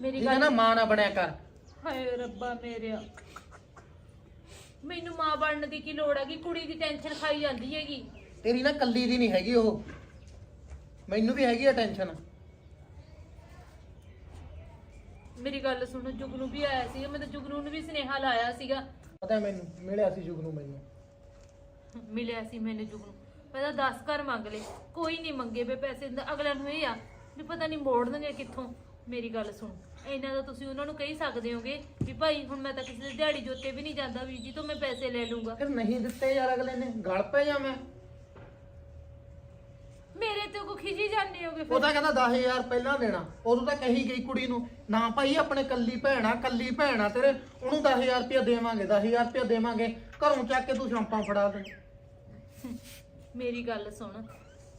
ਮੇਰੀ ਠੀਕ ਹੈ ਗੱਲ ਨਾ ਮਾਂ ਨਾ ਬਣਿਆ ਕਰ। ਹਾਏ ਰੱਬਾ ਮੇਰਿਆ ਮੈਨੂੰ ਮਾਂ ਬਣਨ ਦੀ ਕੀ ਲੋੜ ਹੈਗੀ? ਕੁੜੀ ਦੀ ਟੈਨਸ਼ਨ ਖਾਈ ਜਾਂਦੀ ਹੈਗੀ। ਤੇਰੀ ਨਾ ਕੱਲੀ ਦੀ ਨਹੀਂ ਹੈਗੀ ਉਹ। ਮੈਨੂੰ ਵੀ ਹੈਗੀ ਆ ਟੈਨਸ਼ਨ ਮੇਰੀ ਗੱਲ ਸੁਣੋ ਜੁਗਨੂ ਵੀ ਆਇਆ ਸੀਗਾ ਮੈਂ ਤਾਂ ਜੁਗਨੂ ਨੂੰ ਵੀ ਸੁਨੇਹਾ ਲਾਇਆ ਸੀਗਾ। ਪਤਾ ਮੈਨੂੰ ਮਿਲਿਆ ਸੀ ਜੁਗ ਨੂੰ ਮੈਨੂੰ। ਮਿਲਿਆ ਸੀ ਮੈਨੂੰ ਜੁਗਨੂ ਪਹਿਲਾਂ 10 ਘਰ ਮੰਗ ਲਏ। ਕੋਈ ਨਹੀਂ ਮੰਗੇ ਵੇ ਪੈਸੇ। ਦਾ ਅਗਲਾ ਨੂੰ ਇਹ ਆ ਵੀ ਪਤਾ ਨਹੀਂ ਮੋੜਨਗੇ ਕਿੱਥੋਂ। ਮੇਰੀ ਗੱਲ ਸੁਣ। ਇਹਨਾਂ ਦਾ ਤੁਸੀਂ ਉਹਨਾਂ ਨੂੰ ਕਹੀ ਸਕਦੇ ਹੋਗੇ ਵੀ ਭਾਈ ਹੁਣ ਮੈਂ ਤਾਂ ਕਿਸੇ ਦੀ ਦਿਹਾੜੀ ਜੋਤੇ ਵੀ ਨਹੀਂ ਜਾਂਦਾ ਵੀ ਜੀ ਤੋਂ ਮੈਂ ਪੈਸੇ ਲੈ ਲੂੰਗਾ। ਫਿਰ ਨਹੀਂ ਦਿੱਤੇ ਯਾਰ ਅਗਲੇ ਨੇ। ਗਲ ਪੈ ਜਾ ਮੈਂ। ਮੇਰੇ ਤੇ ਕੋ ਖਿਜੀ ਜਾਂਦੇ ਹੋਗੇ ਉਹ ਫਿਰ ਤਾਂ ਕਹਿੰਦਾ 10000 ਪਹਿਲਾਂ ਦੇਣਾ। ਉਦੋਂ ਤਾਂ ਕਹੀ ਗਈ ਕੁੜੀ ਨੂੰ ਨਾ ਭਾਈ ਆਪਣੇ ਕੱਲੀ ਭੈਣਾ ਕੱਲੀ ਭੈਣਾ ਤੇਰੇ। ਉਹਨੂੰ 10000 ਰੁਪਇਆ ਦੇਵਾਂਗੇ 10000 ਰੁਪਇਆ ਦੇਵਾਂਗੇ। ਘਰੋਂ ਚੱਕ ਕੇ ਤੂੰ ਸ਼ਾਂਪਾਂ ਫੜਾ ਦੇ। ਮੇਰੀ ਗੱਲ ਸੁਣ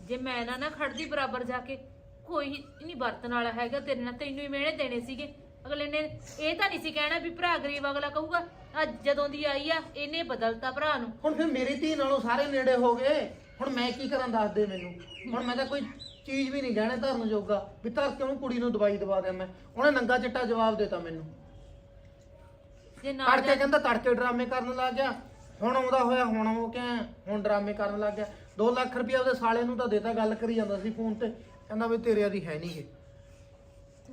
ਜੇ ਮੈਂ ਨਾ ਨਾ ਖੜਦੀ ਬਰਾਬਰ ਜਾ ਕੇ ਕੋਈ ਨਹੀਂ ਵਰਤਣ ਵਾਲਾ ਹੈਗਾ ਤੇਰੇ ਨਾਲ ਤੈਨੂੰ ਹੀ ਮਿਹਣੇ ਦੇਣੇ ਸੀਗੇ। ਅਗਲੇ ਨੇ ਇਹ ਤਾਂ ਨਹੀਂ ਸੀ ਕਹਿਣਾ ਵੀ ਭਰਾ ਗਰੀਬ ਅਗਲਾ ਕਹੂਗਾ ਅੱਜ ਜਦੋਂ ਦੀ ਆਈ ਆ ਇਹਨੇ ਬਦਲਤਾ ਭਰਾ ਨੂੰ। ਹੁਣ ਫਿਰ ਮੇਰੀ ਧੀ ਨਾਲੋਂ ਸਾਰੇ ਨੇੜੇ ਹੋ ਗਏ। ਹੁਣ ਮੈਂ ਕੀ ਕਰਾਂ ਦੱਸ ਦੇ ਮੈਨੂੰ? ਹੁਣ ਮੈਂ ਤਾਂ ਕੋਈ ਚੀਜ਼ ਵੀ ਨਹੀਂ ਗਹਿਣੇ ਧਰਨ ਜੋਗਾ ਵੀ ਧਰ ਕੇ ਉਹਨੂੰ ਕੁੜੀ ਨੂੰ ਦਵਾਈ ਦਵਾ ਦਿਆਂ ਮੈਂ? ਉਹਨੇ ਨੰਗਾ ਚਿੱਟਾ ਜਵਾਬ ਦਿੱਤਾ ਮੈਨੂੰ। ਜੇ ਨਾ ਤੜਕੇ ਕਹਿੰਦਾ ਤੜਕੇ ਡਰਾਮੇ ਕਰਨ ਲੱਗ ਗਿਆ। ਹੁਣ ਆਉਂਦਾ ਹੋਇਆ ਹੁਣ ਉਹ ਕਿਹਾ ਹੁਣ ਡਰਾਮੇ ਕਰਨ ਲੱਗ ਗਿਆ। 2 ਲੱਖ ਰੁਪਇਆ ਉਹਦੇ ਸਾਲੇ ਨੂੰ ਤਾਂ ਦੇਤਾ ਗੱਲ ਕਰੀ ਜਾਂਦਾ ਸੀ ਫੋਨ ਤੇ। ਕਹਿੰਦਾ ਵੀ ਤੇਰੇ ਦੀ ਹੈ ਨਹੀਂਗੇ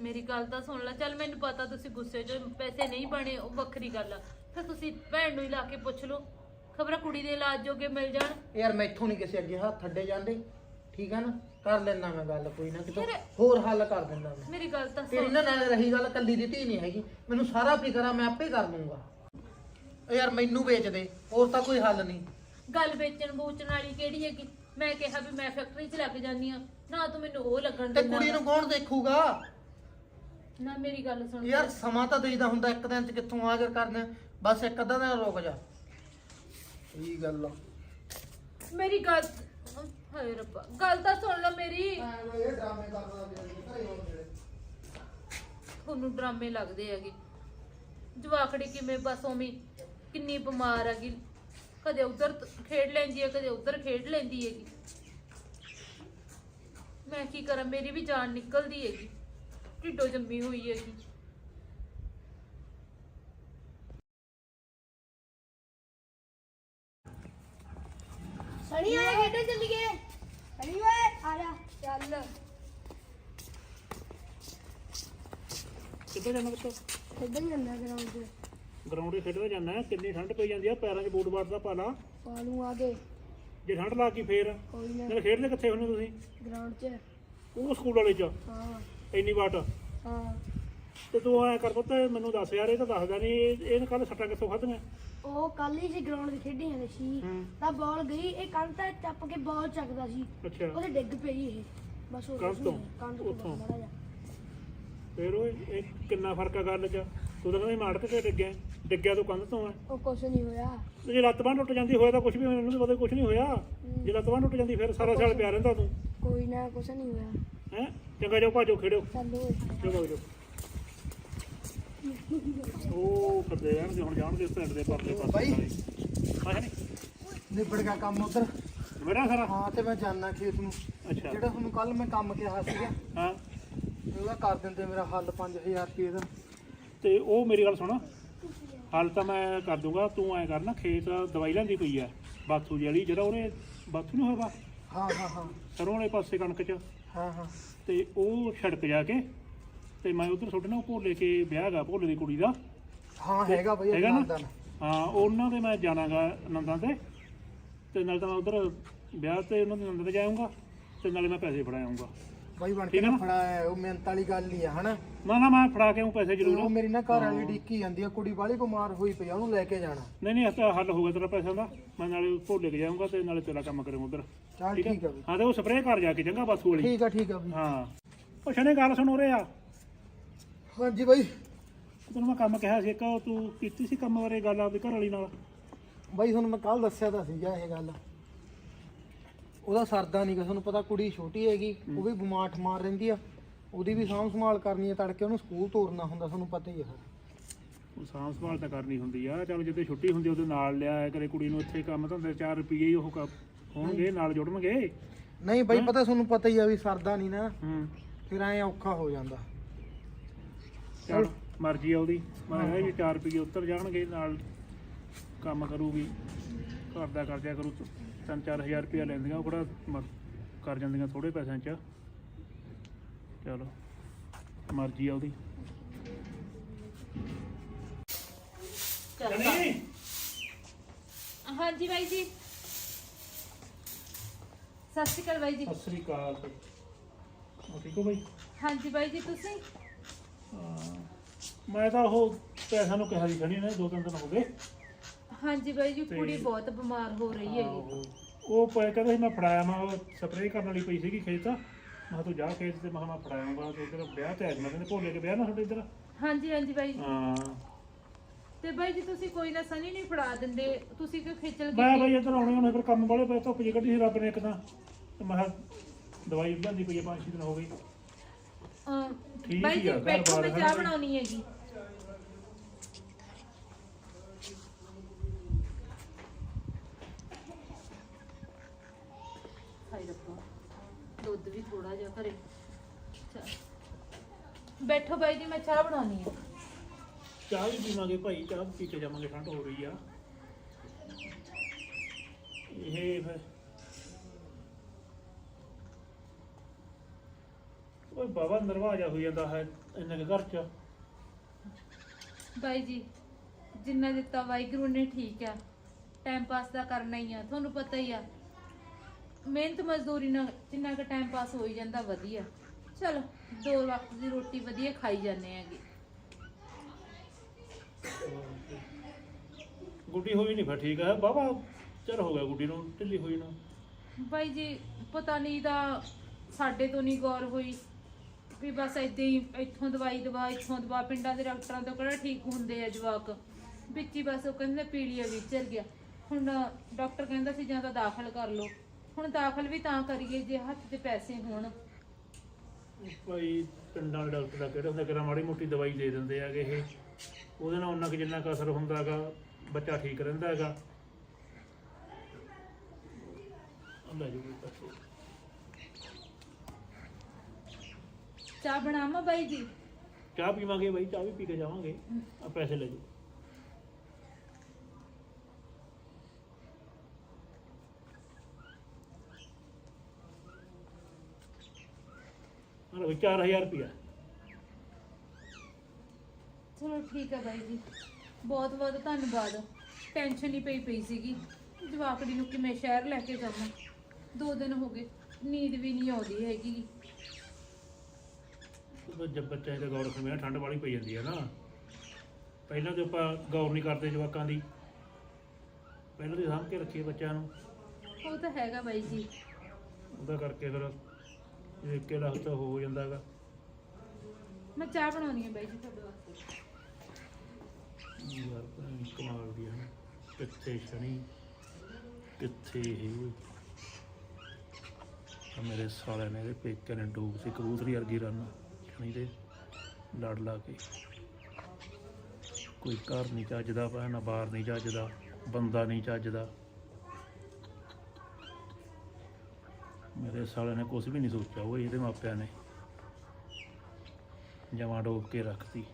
ਮੇਰੀ ਗੱਲ ਤਾਂ ਸੁਣ ਲੈ ਚੱਲ ਮੈਨੂੰ ਪਤਾ ਤੁਸੀਂ ਗੁੱਸੇ 'ਚ ਪੈਸੇ ਨਹੀਂ ਬਣੇ ਉਹ ਵੱਖਰੀ ਗੱਲ ਆ। ਫਿਰ ਤੁਸੀਂ ਭੈਣ ਨੂੰ ਹੀ ਲਾ ਕੇ ਪੁੱਛ ਲਓ। ਖਬਰ ਕੁੜੀ ਦੇ ਇਲਾਜ ਜੋਗੇ ਮਿਲ ਜਾਣ। ਯਾਰ ਮੈਥੋਂ ਨਹੀਂ ਕਿਸੇ ਅੱਗੇ ਹੱਥ ਅੱਡੇ ਜਾਂਦੇ। ਠੀਕ ਆ ਨਾ? ਕਰ ਲੈਣਾ ਮੈਂ ਗੱਲ ਕੋਈ ਨਾ ਕਿਤੋਂ ਹੋਰ ਹੱਲ ਕਰ ਦਿੰਦਾ ਮੈਂ। ਮੇਰੀ ਗੱਲ ਤਾਂ ਤੇਰੀ ਸੁਣ। ਨਾ ਨਾਲ ਰਹੀ ਗੱਲ ਕੱਲੀ ਦੀ ਧੀ ਨਹੀਂ ਹੈਗੀ। ਮੈਨੂੰ ਸਾਰਾ ਫਿਕਰ ਆ ਮੈਂ ਆਪੇ ਕਰ ਲੂੰਗਾ ਓ ਯਾਰ ਮੈਨੂੰ ਵੇਚ ਦੇ ਹੋਰ ਤਾਂ ਕੋਈ ਹੱਲ ਨਹੀਂ। ਗੱਲ ਵੇਚਣ ਬੂਚਣ ਵਾਲੀ ਕਿਹੜੀ ਹੈਗੀ? ਮੈਂ ਕਿਹਾ ਵੀ ਮੈਂ ਫੈਕਟਰੀ 'ਚ ਲੱਗ ਜਾਂਦੀ ਆ ਨਾ ਤੂੰ ਮੈਨੂੰ ਉਹ ਲੱਗਣ ਤੇ ਦਿੰਦਾ ਕੁੜੀ ਨੂੰ। ਕੌਣ ਦੇਖੂਗਾ? ਨਾ ਮੇਰੀ ਗੱਲ ਸੁਣ। ਯਾਰ ਸਮਾਂ ਤਾਂ ਦੇਈਦਾ ਹੁੰਦਾ ਇੱਕ ਦਿਨ ਚ ਕਿੱਥੋਂ ਹਾਜ਼ਰ ਕਰਨੇ। ਬਸ ਇੱਕ ਅੱਧਾ ਦਿਨ ਰੁਕ ਜਾ। ਇਹ ਗੱਲ ਆ। ਮੇਰੀ ਗੱਲ ਹਾਏ ਰੱਬਾ ਗੱਲ ਤਾਂ ਸੁਣ ਲਓ ਮੇਰੀ। ਇਹ ਡਰਾਮੇ ਕਰਦਾ ਘਰੇ ਆਉਣ ਜਿਹੜੇ ਤੁਹਾਨੂੰ ਡਰਾਮੇ ਲੱਗਦੇ ਹੈਗੇ। ਜਵਾਕੜੀ ਕਿਵੇਂ ਬਸ ਉਵੇਂ ਹੀ। ਕਿੰਨੀ ਬਿਮਾਰ ਹੈਗੀ। ਕਦੇ ਉਧਰ ਖੇਡ ਲੈਂਦੀ ਹੈ ਕਦੇ ਉਧਰ ਖੇਡ ਲੈਂਦੀ ਹੈਗੀ। ਮੈਂ ਕੀ ਕਰਾਂ ਮੇਰੀ ਵੀ ਜਾਨ ਨਿਕਲਦੀ ਹੈਗੀ। ਢਿੱਡੋ ਜੰਮੀ ਹੋਈ ਹੈਗੀ। ਸਣੀ ਆਏ ਖੇਡਣ ਚੱਲੀਏ। ਸਣੀ ਓਏ ਆ ਜਾ ਚੱਲ। ਕਿੱਥੇ ਜਾਣਾ ਪੁੱਤ? ਖੇਡਣ ਜਾਂਦਾ ਗਰਾਊਂਡ 'ਚ ਗਰਾਊਂਡ 'ਤੇ ਖੇਡਦਾ ਜਾਂਦਾ ਕਿੰਨੀ ਠੰਡ ਪਈ ਜਾਂਦੀ ਆ ਪੈਰਾਂ 'ਚ ਬੂਟ ਬਾਟ ਦਾ ਪਾ ਲਾ ਆ ਕੇ ਜੇ ਠੰਡ ਲੱਗੀ ਫੇਰ ਕੋਈ ਨਾ। ਖੇਡਦੇ ਕਿੱਥੇ ਹੁੰਦੇ ਤੁਸੀਂ? ਗਰਾਊਂਡ 'ਚ। ਉਹ ਸਕੂਲ ਵਾਲੇ 'ਚ? ਹਾਂ। ਇੰਨੀ ਵਾਟ? ਹਾਂ। ਤੇ ਤੂੰ ਐ ਕਰ ਪੁੱਤ ਮੈਨੂੰ ਦੱਸ ਯਾਰ ਇਹ ਤਾਂ ਦੱਸਦਾ ਨਹੀਂ ਇਹ ਕੱਲ ਸੱਟਾਂ ਕਿੱਥੋਂ ਖਾਧੀਆਂ? ਉਹ ਕੱਲ ਹੀ ਸੀ ਗਰਾਊਂਡ 'ਤੇ ਖੇਡੀ ਜਾਂਦੇ ਸੀ। ਤਾਂ ਬਾਲ ਗਈ ਇਹ ਕੰਧ ਤੇ ਟੱਪ ਕੇ ਬਾਲ ਚੱਕਦਾ ਸੀ। ਅੱਛਾ। ਉਹਦੇ ਡਿੱਗ ਪਈ ਇਹ। ਬਸ ਉਹ ਕੰਧ ਤੋਂ? ਮਾੜਾ ਜਿਹਾ। ਫੇਰ ਉਹ ਇਹ ਕਿੰਨਾ ਫ਼ਰਕ ਆ ਗੱਲ 'ਚ? ਤੂੰ ਤਾਂ ਕਹਿੰਦਾ ਮਾੜ ਕੇ ਡਿੱਗਿਆ ਡਿੱਗਿਆ ਤੂੰ ਕੰਧ ਤੋਂ ਆ। ਉਹ ਕੁਛ ਨਹੀਂ ਹੋਇਆ। ਤੇ ਜੇ ਲੱਤ ਬਾਂਹ ਟੁੱਟ ਜਾਂਦੀ ਹੋਇਆ ਤਾਂ ਕੁਝ ਵੀ ਮੈਨੂੰ ਨਹੀਂ ਪਤਾ ਕੁਝ ਨਹੀਂ ਹੋਇਆ। ਜੇ ਲੱਤ ਬਾਂਹ ਟੁੱਟ ਜਾਂਦੀ ਫਿਰ ਸਾਰਾ ਸਾਲ ਪਿਆ ਰਹਿੰਦਾ ਤੂੰ। ਕੋਈ ਨਾ ਕੁਛ ਨਹੀਂ ਹੋਇਆ। ਹੈ? ਚੰਗਾ ਜਾਓ ਭਾਜੋ ਖੇਡੋ। ਚੱਲ ਓਏ ਚਲੋ ਜਾਓ ਉਹ ਕਰਦੇ ਰਹਿਣਗੇ ਹੁਣ ਜਾਣਗੇ ਪਿੰਡ ਦੇ ਪਰਲੇ ਪਾਸੇ ਬਾਈ। ਹਾਂ ਨਹੀਂ ਨਿਬੜ ਗਿਆ ਕੰਮ ਉਧਰ। ਮੇਰਾ ਸਾਰਾ? ਹਾਂ ਤੇ ਮੈਂ ਜਾਣਾ ਖੇਤ ਨੂੰ। ਅੱਛਾ। ਜਿਹੜਾ ਤੁਹਾਨੂੰ ਕੱਲ ਮੈਂ ਕੰਮ ਕਿਹਾ ਸੀਗਾ ਹਾਂ। ਉਹਦਾ ਕਰ ਦਿੰਦੇ ਮੇਰਾ ਹੱਲ 5000 ਰੁਪਏ ਦਾ। ਤੇ ਉਹ ਮੇਰੀ ਗੱਲ ਸੁਣ। ਹਾਲ ਤਾਂ ਮੈਂ ਕਰ ਦੂੰਗਾ ਤੂੰ ਐ ਕਰ ਨਾ ਖੇਤ ਦਵਾਈ ਲੈਂਦੀ ਪਈ ਆ ਬਾਥੂ ਵਾਲੀ ਜਿਹੜਾ ਉਹਨੇ ਬਾਥੂ ਨਹੀਂ ਹੋਇਆ ਹਾਂ ਹਾਂ ਹਾਂ। ਸਰੋਂ ਵਾਲੇ ਪਾਸੇ ਕਣਕ 'ਚ। ਹਾਂ ਹਾਂ। ਤੇ ਉਹ ਛੜਕ ਜਾ ਕੇ ਤੇ ਮੈਂ ਉਧਰ ਤੁਹਾਡੇ ਨਾਲ ਭੋਲੇ ਕੇ ਵਿਆਹ ਗਾ ਭੋਲੇ ਦੀ ਕੁੜੀ ਦਾ। ਹਾਂ ਹੈਗਾ ਬਈ ਹੈਗਾ ਨਾ? ਹਾਂ ਉਹਨਾਂ ਦੇ ਮੈਂ ਜਾਣਾਗਾ ਨੰਦਾਂ ਤੇ। ਤੇ ਨਾਲ ਤਾਂ ਮੈਂ ਉਧਰ ਵਿਆਹ ਤੇ ਉਹਨਾਂ ਦੇ ਨੰਦ ਤੇ ਜਾਊਂਗਾ ਤੇ ਨਾਲੇ ਮੈਂ ਪੈਸੇ ਫੜਾਉਂਗਾ। ਬਾਈ ਬਣ ਕੇ ਠੀਕ ਹੈ ਨਾ ਨਾ? ਫੜਾ ਉਹ ਮਿਹਨਤ ਵਾਲੀ ਗੱਲ ਹੀ ਆ ਹਨਾ? ਨਾ ਨਾ ਮੈਂ ਫੜਾ ਕੇ ਆਊਂ ਪੈਸੇ ਉਹ ਜ਼ਰੂਰ ਮੇਰੀ ਨਾ ਘਰ ਵਾਲੀ ਡਿੱਕੀ ਜਾਂਦੀ ਆ ਕੁੜੀ ਬਾਲੀ ਬਿਮਾਰ ਹੋਈ ਪਈ ਆ ਉਹਨੂੰ ਲੈ ਕੇ ਜਾਣਾ। ਨਹੀਂ ਨਹੀਂ ਤਾਂ ਹੱਲ ਹੋ ਗਿਆ ਤੇਰਾ ਪੈਸਿਆਂ ਦਾ। ਮੈਂ ਨਾਲੇ ਭੋਲੇ ਕੇ ਜਾਊਂਗਾ ਤੇ ਨਾਲੇ ਤੇਰਾ ਕੰਮ ਕਰੂੰ ਉਧਰ। ਚੱਲ ਠੀਕ ਆ? ਹੈ ਬਈ। ਹਾਂ ਤੇ ਉਹ ਸਪਰੇਅ ਕਰ ਜਾ ਕੇ ਚੰਗਾ ਬਾਥੂ ਵਾਲੀ। ਠੀਕ ਆ ਠੀਕ ਆ ਬਈ। ਹਾਂ। ਉਹ ਸ਼ਨੇ ਗੱਲ ਸੁਣ ਉਰੇ ਆ। ਹਾਂਜੀ ਬਾਈ। ਤੈਨੂੰ ਮੈਂ ਕੰਮ ਕਿਹਾ ਸੀ ਇੱਕ ਉਹ ਤੂੰ ਕੀਤੀ ਸੀ ਕੰਮ ਬਾਰੇ ਗੱਲ ਆਪਦੀ ਘਰ ਵਾਲੀ ਨਾਲ? ਬਾਈ ਤੁਹਾਨੂੰ ਮੈਂ ਕੱਲ ਦੱਸਿਆ ਤਾਂ ਸੀਗਾ ਇਹ ਗੱਲ। ਉਹਦਾ ਸਰਦਾ ਨਹੀਂ ਗਾ ਤੁਹਾਨੂੰ ਪਤਾ ਕੁੜੀ ਛੋਟੀ ਹੈਗੀ ਉਹ ਵੀ ਬਿਮਾਰ ਠਮਾਰ ਰਹਿੰਦੀ ਆ। ਉਹਦੀ ਵੀ ਸਾਂਭ ਸੰਭਾਲ ਕਰਨੀ ਹੈ ਤੜਕੇ ਉਹਨੂੰ ਸਕੂਲ ਤੋਰਨਾ ਹੁੰਦਾ ਤੁਹਾਨੂੰ ਪਤਾ ਹੀ ਆ। ਉਹ ਸਾਂਭ ਸੰਭਾਲ ਤਾਂ ਕਰਨੀ ਹੁੰਦੀ ਆ ਚੱਲ ਜਿੱਦੇ ਛੁੱਟੀ ਹੁੰਦੀ ਉਹਦੇ ਨਾਲ ਲਿਆ ਕਰੇ ਕੁੜੀ ਨੂੰ ਇੱਥੇ ਕੰਮ ਧੰਦੇ 4 ਰੁਪਏ ਹੀ ਉਹ ਕ- ਹੋਣਗੇ ਨਾਲ ਜੁੜਨਗੇ? ਨਹੀਂ ਬਾਈ ਪਤਾ ਤੁਹਾਨੂੰ ਪਤਾ ਹੀ ਆ ਵੀ ਸਰਦਾ ਨਹੀਂ ਨਾ ਹੂੰ। ਫਿਰ ਐ ਔਖਾ ਹੋ ਜਾਂਦਾ। ਚੱਲ ਮਰਜ਼ੀ ਆ ਉਹਦੀ। ਮੈਂ ਕਿਹਾ ਵੀ 4 ਰੁਪਏ ਉੱਤਰ ਜਾਣਗੇ ਨਾਲ ਕੰਮ ਕਰੂਗੀ। ਘਰ ਦਾ ਕਰਜ਼ਾ ਕਰੂ 3-4000 ਰੁਪਏ ਲੈਂਦੀਆਂ ਉਹ ਕਿਹੜਾ ਕਰ ਜਾਂਦੀਆਂ ਥੋੜੇ ਪੈਸਿਆਂ 'ਚ। ਚਲੋ ਮਰਜ਼ੀ ਆ ਉਹਦੀ। ਨਹੀਂ। ਹਾਂਜੀ ਬਾਈ ਜੀ। ਸਤਿ ਸ਼੍ਰੀ ਅਕਾਲ ਬਾਈ ਜੀ। ਸਤਿ ਸ੍ਰੀ ਅਕਾਲ। ਉਹ ਠੀਕ ਹੋ ਬਈ? ਹਾਂਜੀ ਬਾਈ ਜੀ ਤੁਸੀਂ? ਹਾਂ, ਮੈਂ ਤਾਂ ਉਹ ਪੈਸਿਆਂ ਨੂੰ ਕਿਹਾ ਸੀ ਖਣੀ ਨੇ ਦੋ ਤਿੰਨ ਦਿਨ ਹੋ ਗਏ। ਹਾਂਜੀ ਬਾਈ ਜੀ ਤੇ- ਕੁੜੀ ਬਹੁਤ ਬਿਮਾਰ ਹੋ ਰਹੀ ਹੈਗੀ। ਆਹੋ। ਉਹ ਪੈ ਕਹਿੰਦਾ ਸੀ ਮੈਂ ਫੜਾਇਆ ਮੈਂ ਉਹ ਸਪਰੇਅ ਕਰਨ ਵਾਲੀ ਪਈ ਸੀਗੀ ਖੇਤ। ਮੈਂ ਕਿਹਾ ਤੂੰ ਜਾ ਖੇਤ ਤੇ ਮੈਂ ਕਿਹਾ ਮੈਂ ਫੜਾਉਂਗਾ ਤੇ ਇਧਰ ਵਿਆਹ ਤੇ ਅੱਜ ਮੈਂ ਕਹਿੰਦੇ ਭੋਲੇ ਕੇ ਵਿਆਹ ਨਾ ਸਾਡੇ ਇਧਰ? ਹਾਂਜੀ ਹਾਂਜੀ ਬਾਈ ਹਾਂ। ਤੇ ਬਾਈ ਜੀ ਤੁਸੀਂ ਕੋਈ ਨਾ ਸਨੀ ਨਹੀਂ ਫੜਾ ਦਿੰਦੇ। ਤੁਸੀਂ ਕਿਉਂ ਖੇਚਲ ਮੈਂ ਕੀਤੀ? ਬਈ ਇਧਰ ਆਉਣੇ ਉਹਨੇ ਫਿਰ ਕੰਮ ਵਾਲੇ ਪਏ ਧੁੱਪ ਜੀ ਕੱਢੀ ਸੀ ਰੱਬ ਨੇ ਇੱਕ ਤਾਂ। ਤੇ ਮੈਂ ਕਿਹਾ ਦਵਾਈ ਲਿਆਂਦੀ ਪਈ ਆ ਪੰਜ ਛੇ ਦਿਨ ਹੋ ਗਏ। ਅਹ, ਠੀਕ ਬਾਈ ਹੀ ਜੀ ਆ, ਘਰ ਬੈਠੋ ਬਾਰ ਮੈਂ ਹੈ ਚਾਹ ਨਾ। ਬਣਾਉਣੀ ਹੈਗੀ ਹਾਏ ਰੱਬਾ ਦੁੱਧ ਵੀ ਥੋੜਾ ਜਿਹਾ ਘਰੇ। ਚੱਲ। ਬੈਠੋ ਬਾਈ ਜੀ ਮੈਂ ਚਾਹ ਬਣਾਉਣੀ ਹੈ ਚਾਹ ਵੀ ਪੀਵਾਂਗੇ ਭਾਈ ਚਾਹ ਪੀ ਕੇ ਜਾਵਾਂਗੇ ਠੰਡ ਹੋ ਰਹੀ ਆ। ਇਹ ਫਿਰ ਓਏ ਬਾਬਾ ਨਰਵਾਜਾ ਹੋ ਜਾਂਦਾ ਹੈ ਇੰਨੇ ਕੁ ਘਰ ਚ। ਬਾਈ ਜੀ ਜਿੰਨਾ ਦਿੱਤਾ ਵਾਹਿਗੁਰੂ ਨੇ ਠੀਕ ਆ। ਟਾਈਮ ਪਾਸ ਦਾ ਕਰਨਾ ਹੀ ਆ ਤੁਹਾਨੂੰ ਪਤਾ ਹੀ ਆ। ਮਿਹਨਤ ਮਜ਼ਦੂਰੀ ਨਾਲ ਜਿੰਨਾ ਕੁ ਟਾਈਮ ਪਾਸ ਹੋ ਹੀ ਜਾਂਦਾ ਵਧੀਆ। ਚਲੋ ਦੋ ਵਕਤ ਦੀ ਰੋਟੀ ਵਧੀਆ ਖਾਈ ਜਾਂਦੇ ਆਗੇ ਗੁੱਡੀ ਹੋਈ ਨਹੀਂ ਫਿਰ ਠੀਕ ਹੈ ਬਾਬਾ ਚਿਰ ਹੋ ਗਿਆ ਗੁੱਡੀ ਨੂੰ ਢਿੱਲੀ ਹੋਈ ਨੂੰ। ਬਾਈ ਜੀ ਪਤਾ ਨਹੀਂ ਦਾ ਸਾਡੇ ਤੋਂ ਨਹੀਂ ਗੌਰ ਹੋਈ ਵੀ ਬਸ ਏਦਾਂ ਹੀ ਇੱਥੋਂ ਦਵਾਈ ਦਵਾ ਇੱਥੋਂ ਦਵਾ। ਪਿੰਡਾਂ ਦੇ ਡਾਕਟਰਾਂ ਤੋਂ ਕਿਹੜਾ ਠੀਕ ਹੁੰਦੇ ਆ ਜਵਾਕ। ਵਿੱਚ ਹੀ ਬਸ ਉਹ ਕਹਿੰਦੇ ਪੀਲੀਆ ਵਿਚਰ ਗਿਆ। ਹੁਣ ਡਾਕਟਰ ਕਹਿੰਦਾ ਸੀ ਜਾਂ ਤਾਂ ਦਾਖਲ ਕਰ ਲਓ। ਹੁਣ ਦਾਖਲ ਵੀ ਤਾਂ ਕਰੀਏ ਜੇ ਹੱਥ 'ਚ ਪੈਸੇ ਹੋਣ। ਭਾਈ ਪਿੰਡਾਂ ਦੇ ਡਾਕਟਰ ਦਾ ਕਿਹੜਾ ਹੁੰਦਾ ਕਿਹੜਾ ਮਾੜੀ ਮੋਟੀ ਦਵਾਈ ਦੇ ਦਿੰਦੇ ਹੈਗੇ ਇਹ। ਉਹਦੇ ਨਾਲ ਉਹਨਾਂ ਕੁ ਜਿੰਨਾ ਕੁ ਅਸਰ ਹੁੰਦਾ ਹੈਗਾ ਬੱਚਾ ਠੀਕ ਰਹਿੰਦਾ ਹੈਗਾ ਲੈ ਚਾਹ ਬਣਾਵਾਂ ਬਾਈ ਜੀ? ਚਾਹ ਪੀਵਾਂਗੇ ਬਾਈ ਚਾਹ ਵੀ ਪੀ ਕੇ ਜਾਵਾਂਗੇ। ਆ ਪੈਸੇ ਲੈ ਜਾਓ ਹਾਂ 4000 ਰੁਪਇਆ ਚਲੋ ਠੀਕ ਬਾਈ ਜੀ। ਬਹੁਤ ਬਹੁਤ ਧੰਨਵਾਦ। ਟੈਨਸ਼ਨ ਹੀ ਪਈ ਪਈ ਸੀਗੀ। ਜਵਾਕੜੀ ਨੂੰ ਕਿਵੇਂ ਸ਼ਹਿਰ ਲੈ ਕੇ ਜਾਵਾਂ? ਦੋ ਦਿਨ ਹੋ ਗਏ। ਨੀਂਦ ਵੀ ਨਹੀਂ ਆਉਂਦੀ ਹੈਗੀ। ਜਦ ਬੱਚਾ ਇਹਦਾ ਗੌਰ ਸਮੇਂ ਠੰਡ ਵਾਲੀ ਪਈ ਜਾਂਦੀ ਹੈ ਨਾ। ਪਹਿਲਾਂ ਤੇ ਆਪਾਂ ਗੌਰ ਨਹੀਂ ਕਰਦੇ ਜਵਾਕਾਂ ਦੀ। ਪਹਿਲਾਂ ਤੇ ਸਾਂਭ ਕੇ ਰੱਖੀਏ ਬੱਚਿਆਂ ਨੂੰ। ਉਹ ਤਾਂ ਹੈਗਾ ਬਾਈ ਜੀ। ਉਹਦਾ ਕਰਕੇ ਫਿਰ ਇੱਕ ਕੇ ਲੱਖ ਤਾਂ ਹੋ ਜਾਂਦਾ ਹੈਗਾ ਮੈਂ ਚਾਹ ਬਣਾਉਣੀ ਹੈ ਬਾਈ ਜੀ ਤੁਹਾਡੇ ਵਾਸਤੇ। ਯਾਰ ਭੈਣ ਕਮਾਲ ਦੀ ਹੈ ਨਾ ਕਿੱਥੇ ਸ਼ਨੀ ਕਿੱਥੇ ਇਹ ਓਏ ਆ ਮੇਰੇ ਸਾਲੇ ਨੇ ਇਹਦੇ ਪੇਕੇ ਨੇ ਡੂਬ ਸੀ ਕਬੂਤਰੀ ਵਰਗੀ ਰਨ ਸ਼ਨੀ ਦੇ ਲੜ ਲਾ ਕੇ। ਕੋਈ ਘਰ ਨਹੀਂ ਚੱਜਦਾ ਭੈਣ ਬਾਹਰ ਨਹੀਂ ਚੱਜਦਾ ਬੰਦਾ ਨਹੀਂ ਚੱਜਦਾ। ਮੇਰੇ ਸਾਲੇ ਨੇ ਕੁਝ ਵੀ ਨਹੀਂ ਸੋਚਿਆ, ਉਹ ਇਹਦੇ ਮਾਪਿਆਂ ਨੇ। ਜਮਾ ਡੋਬ ਕੇ ਰੱਖਤੀ।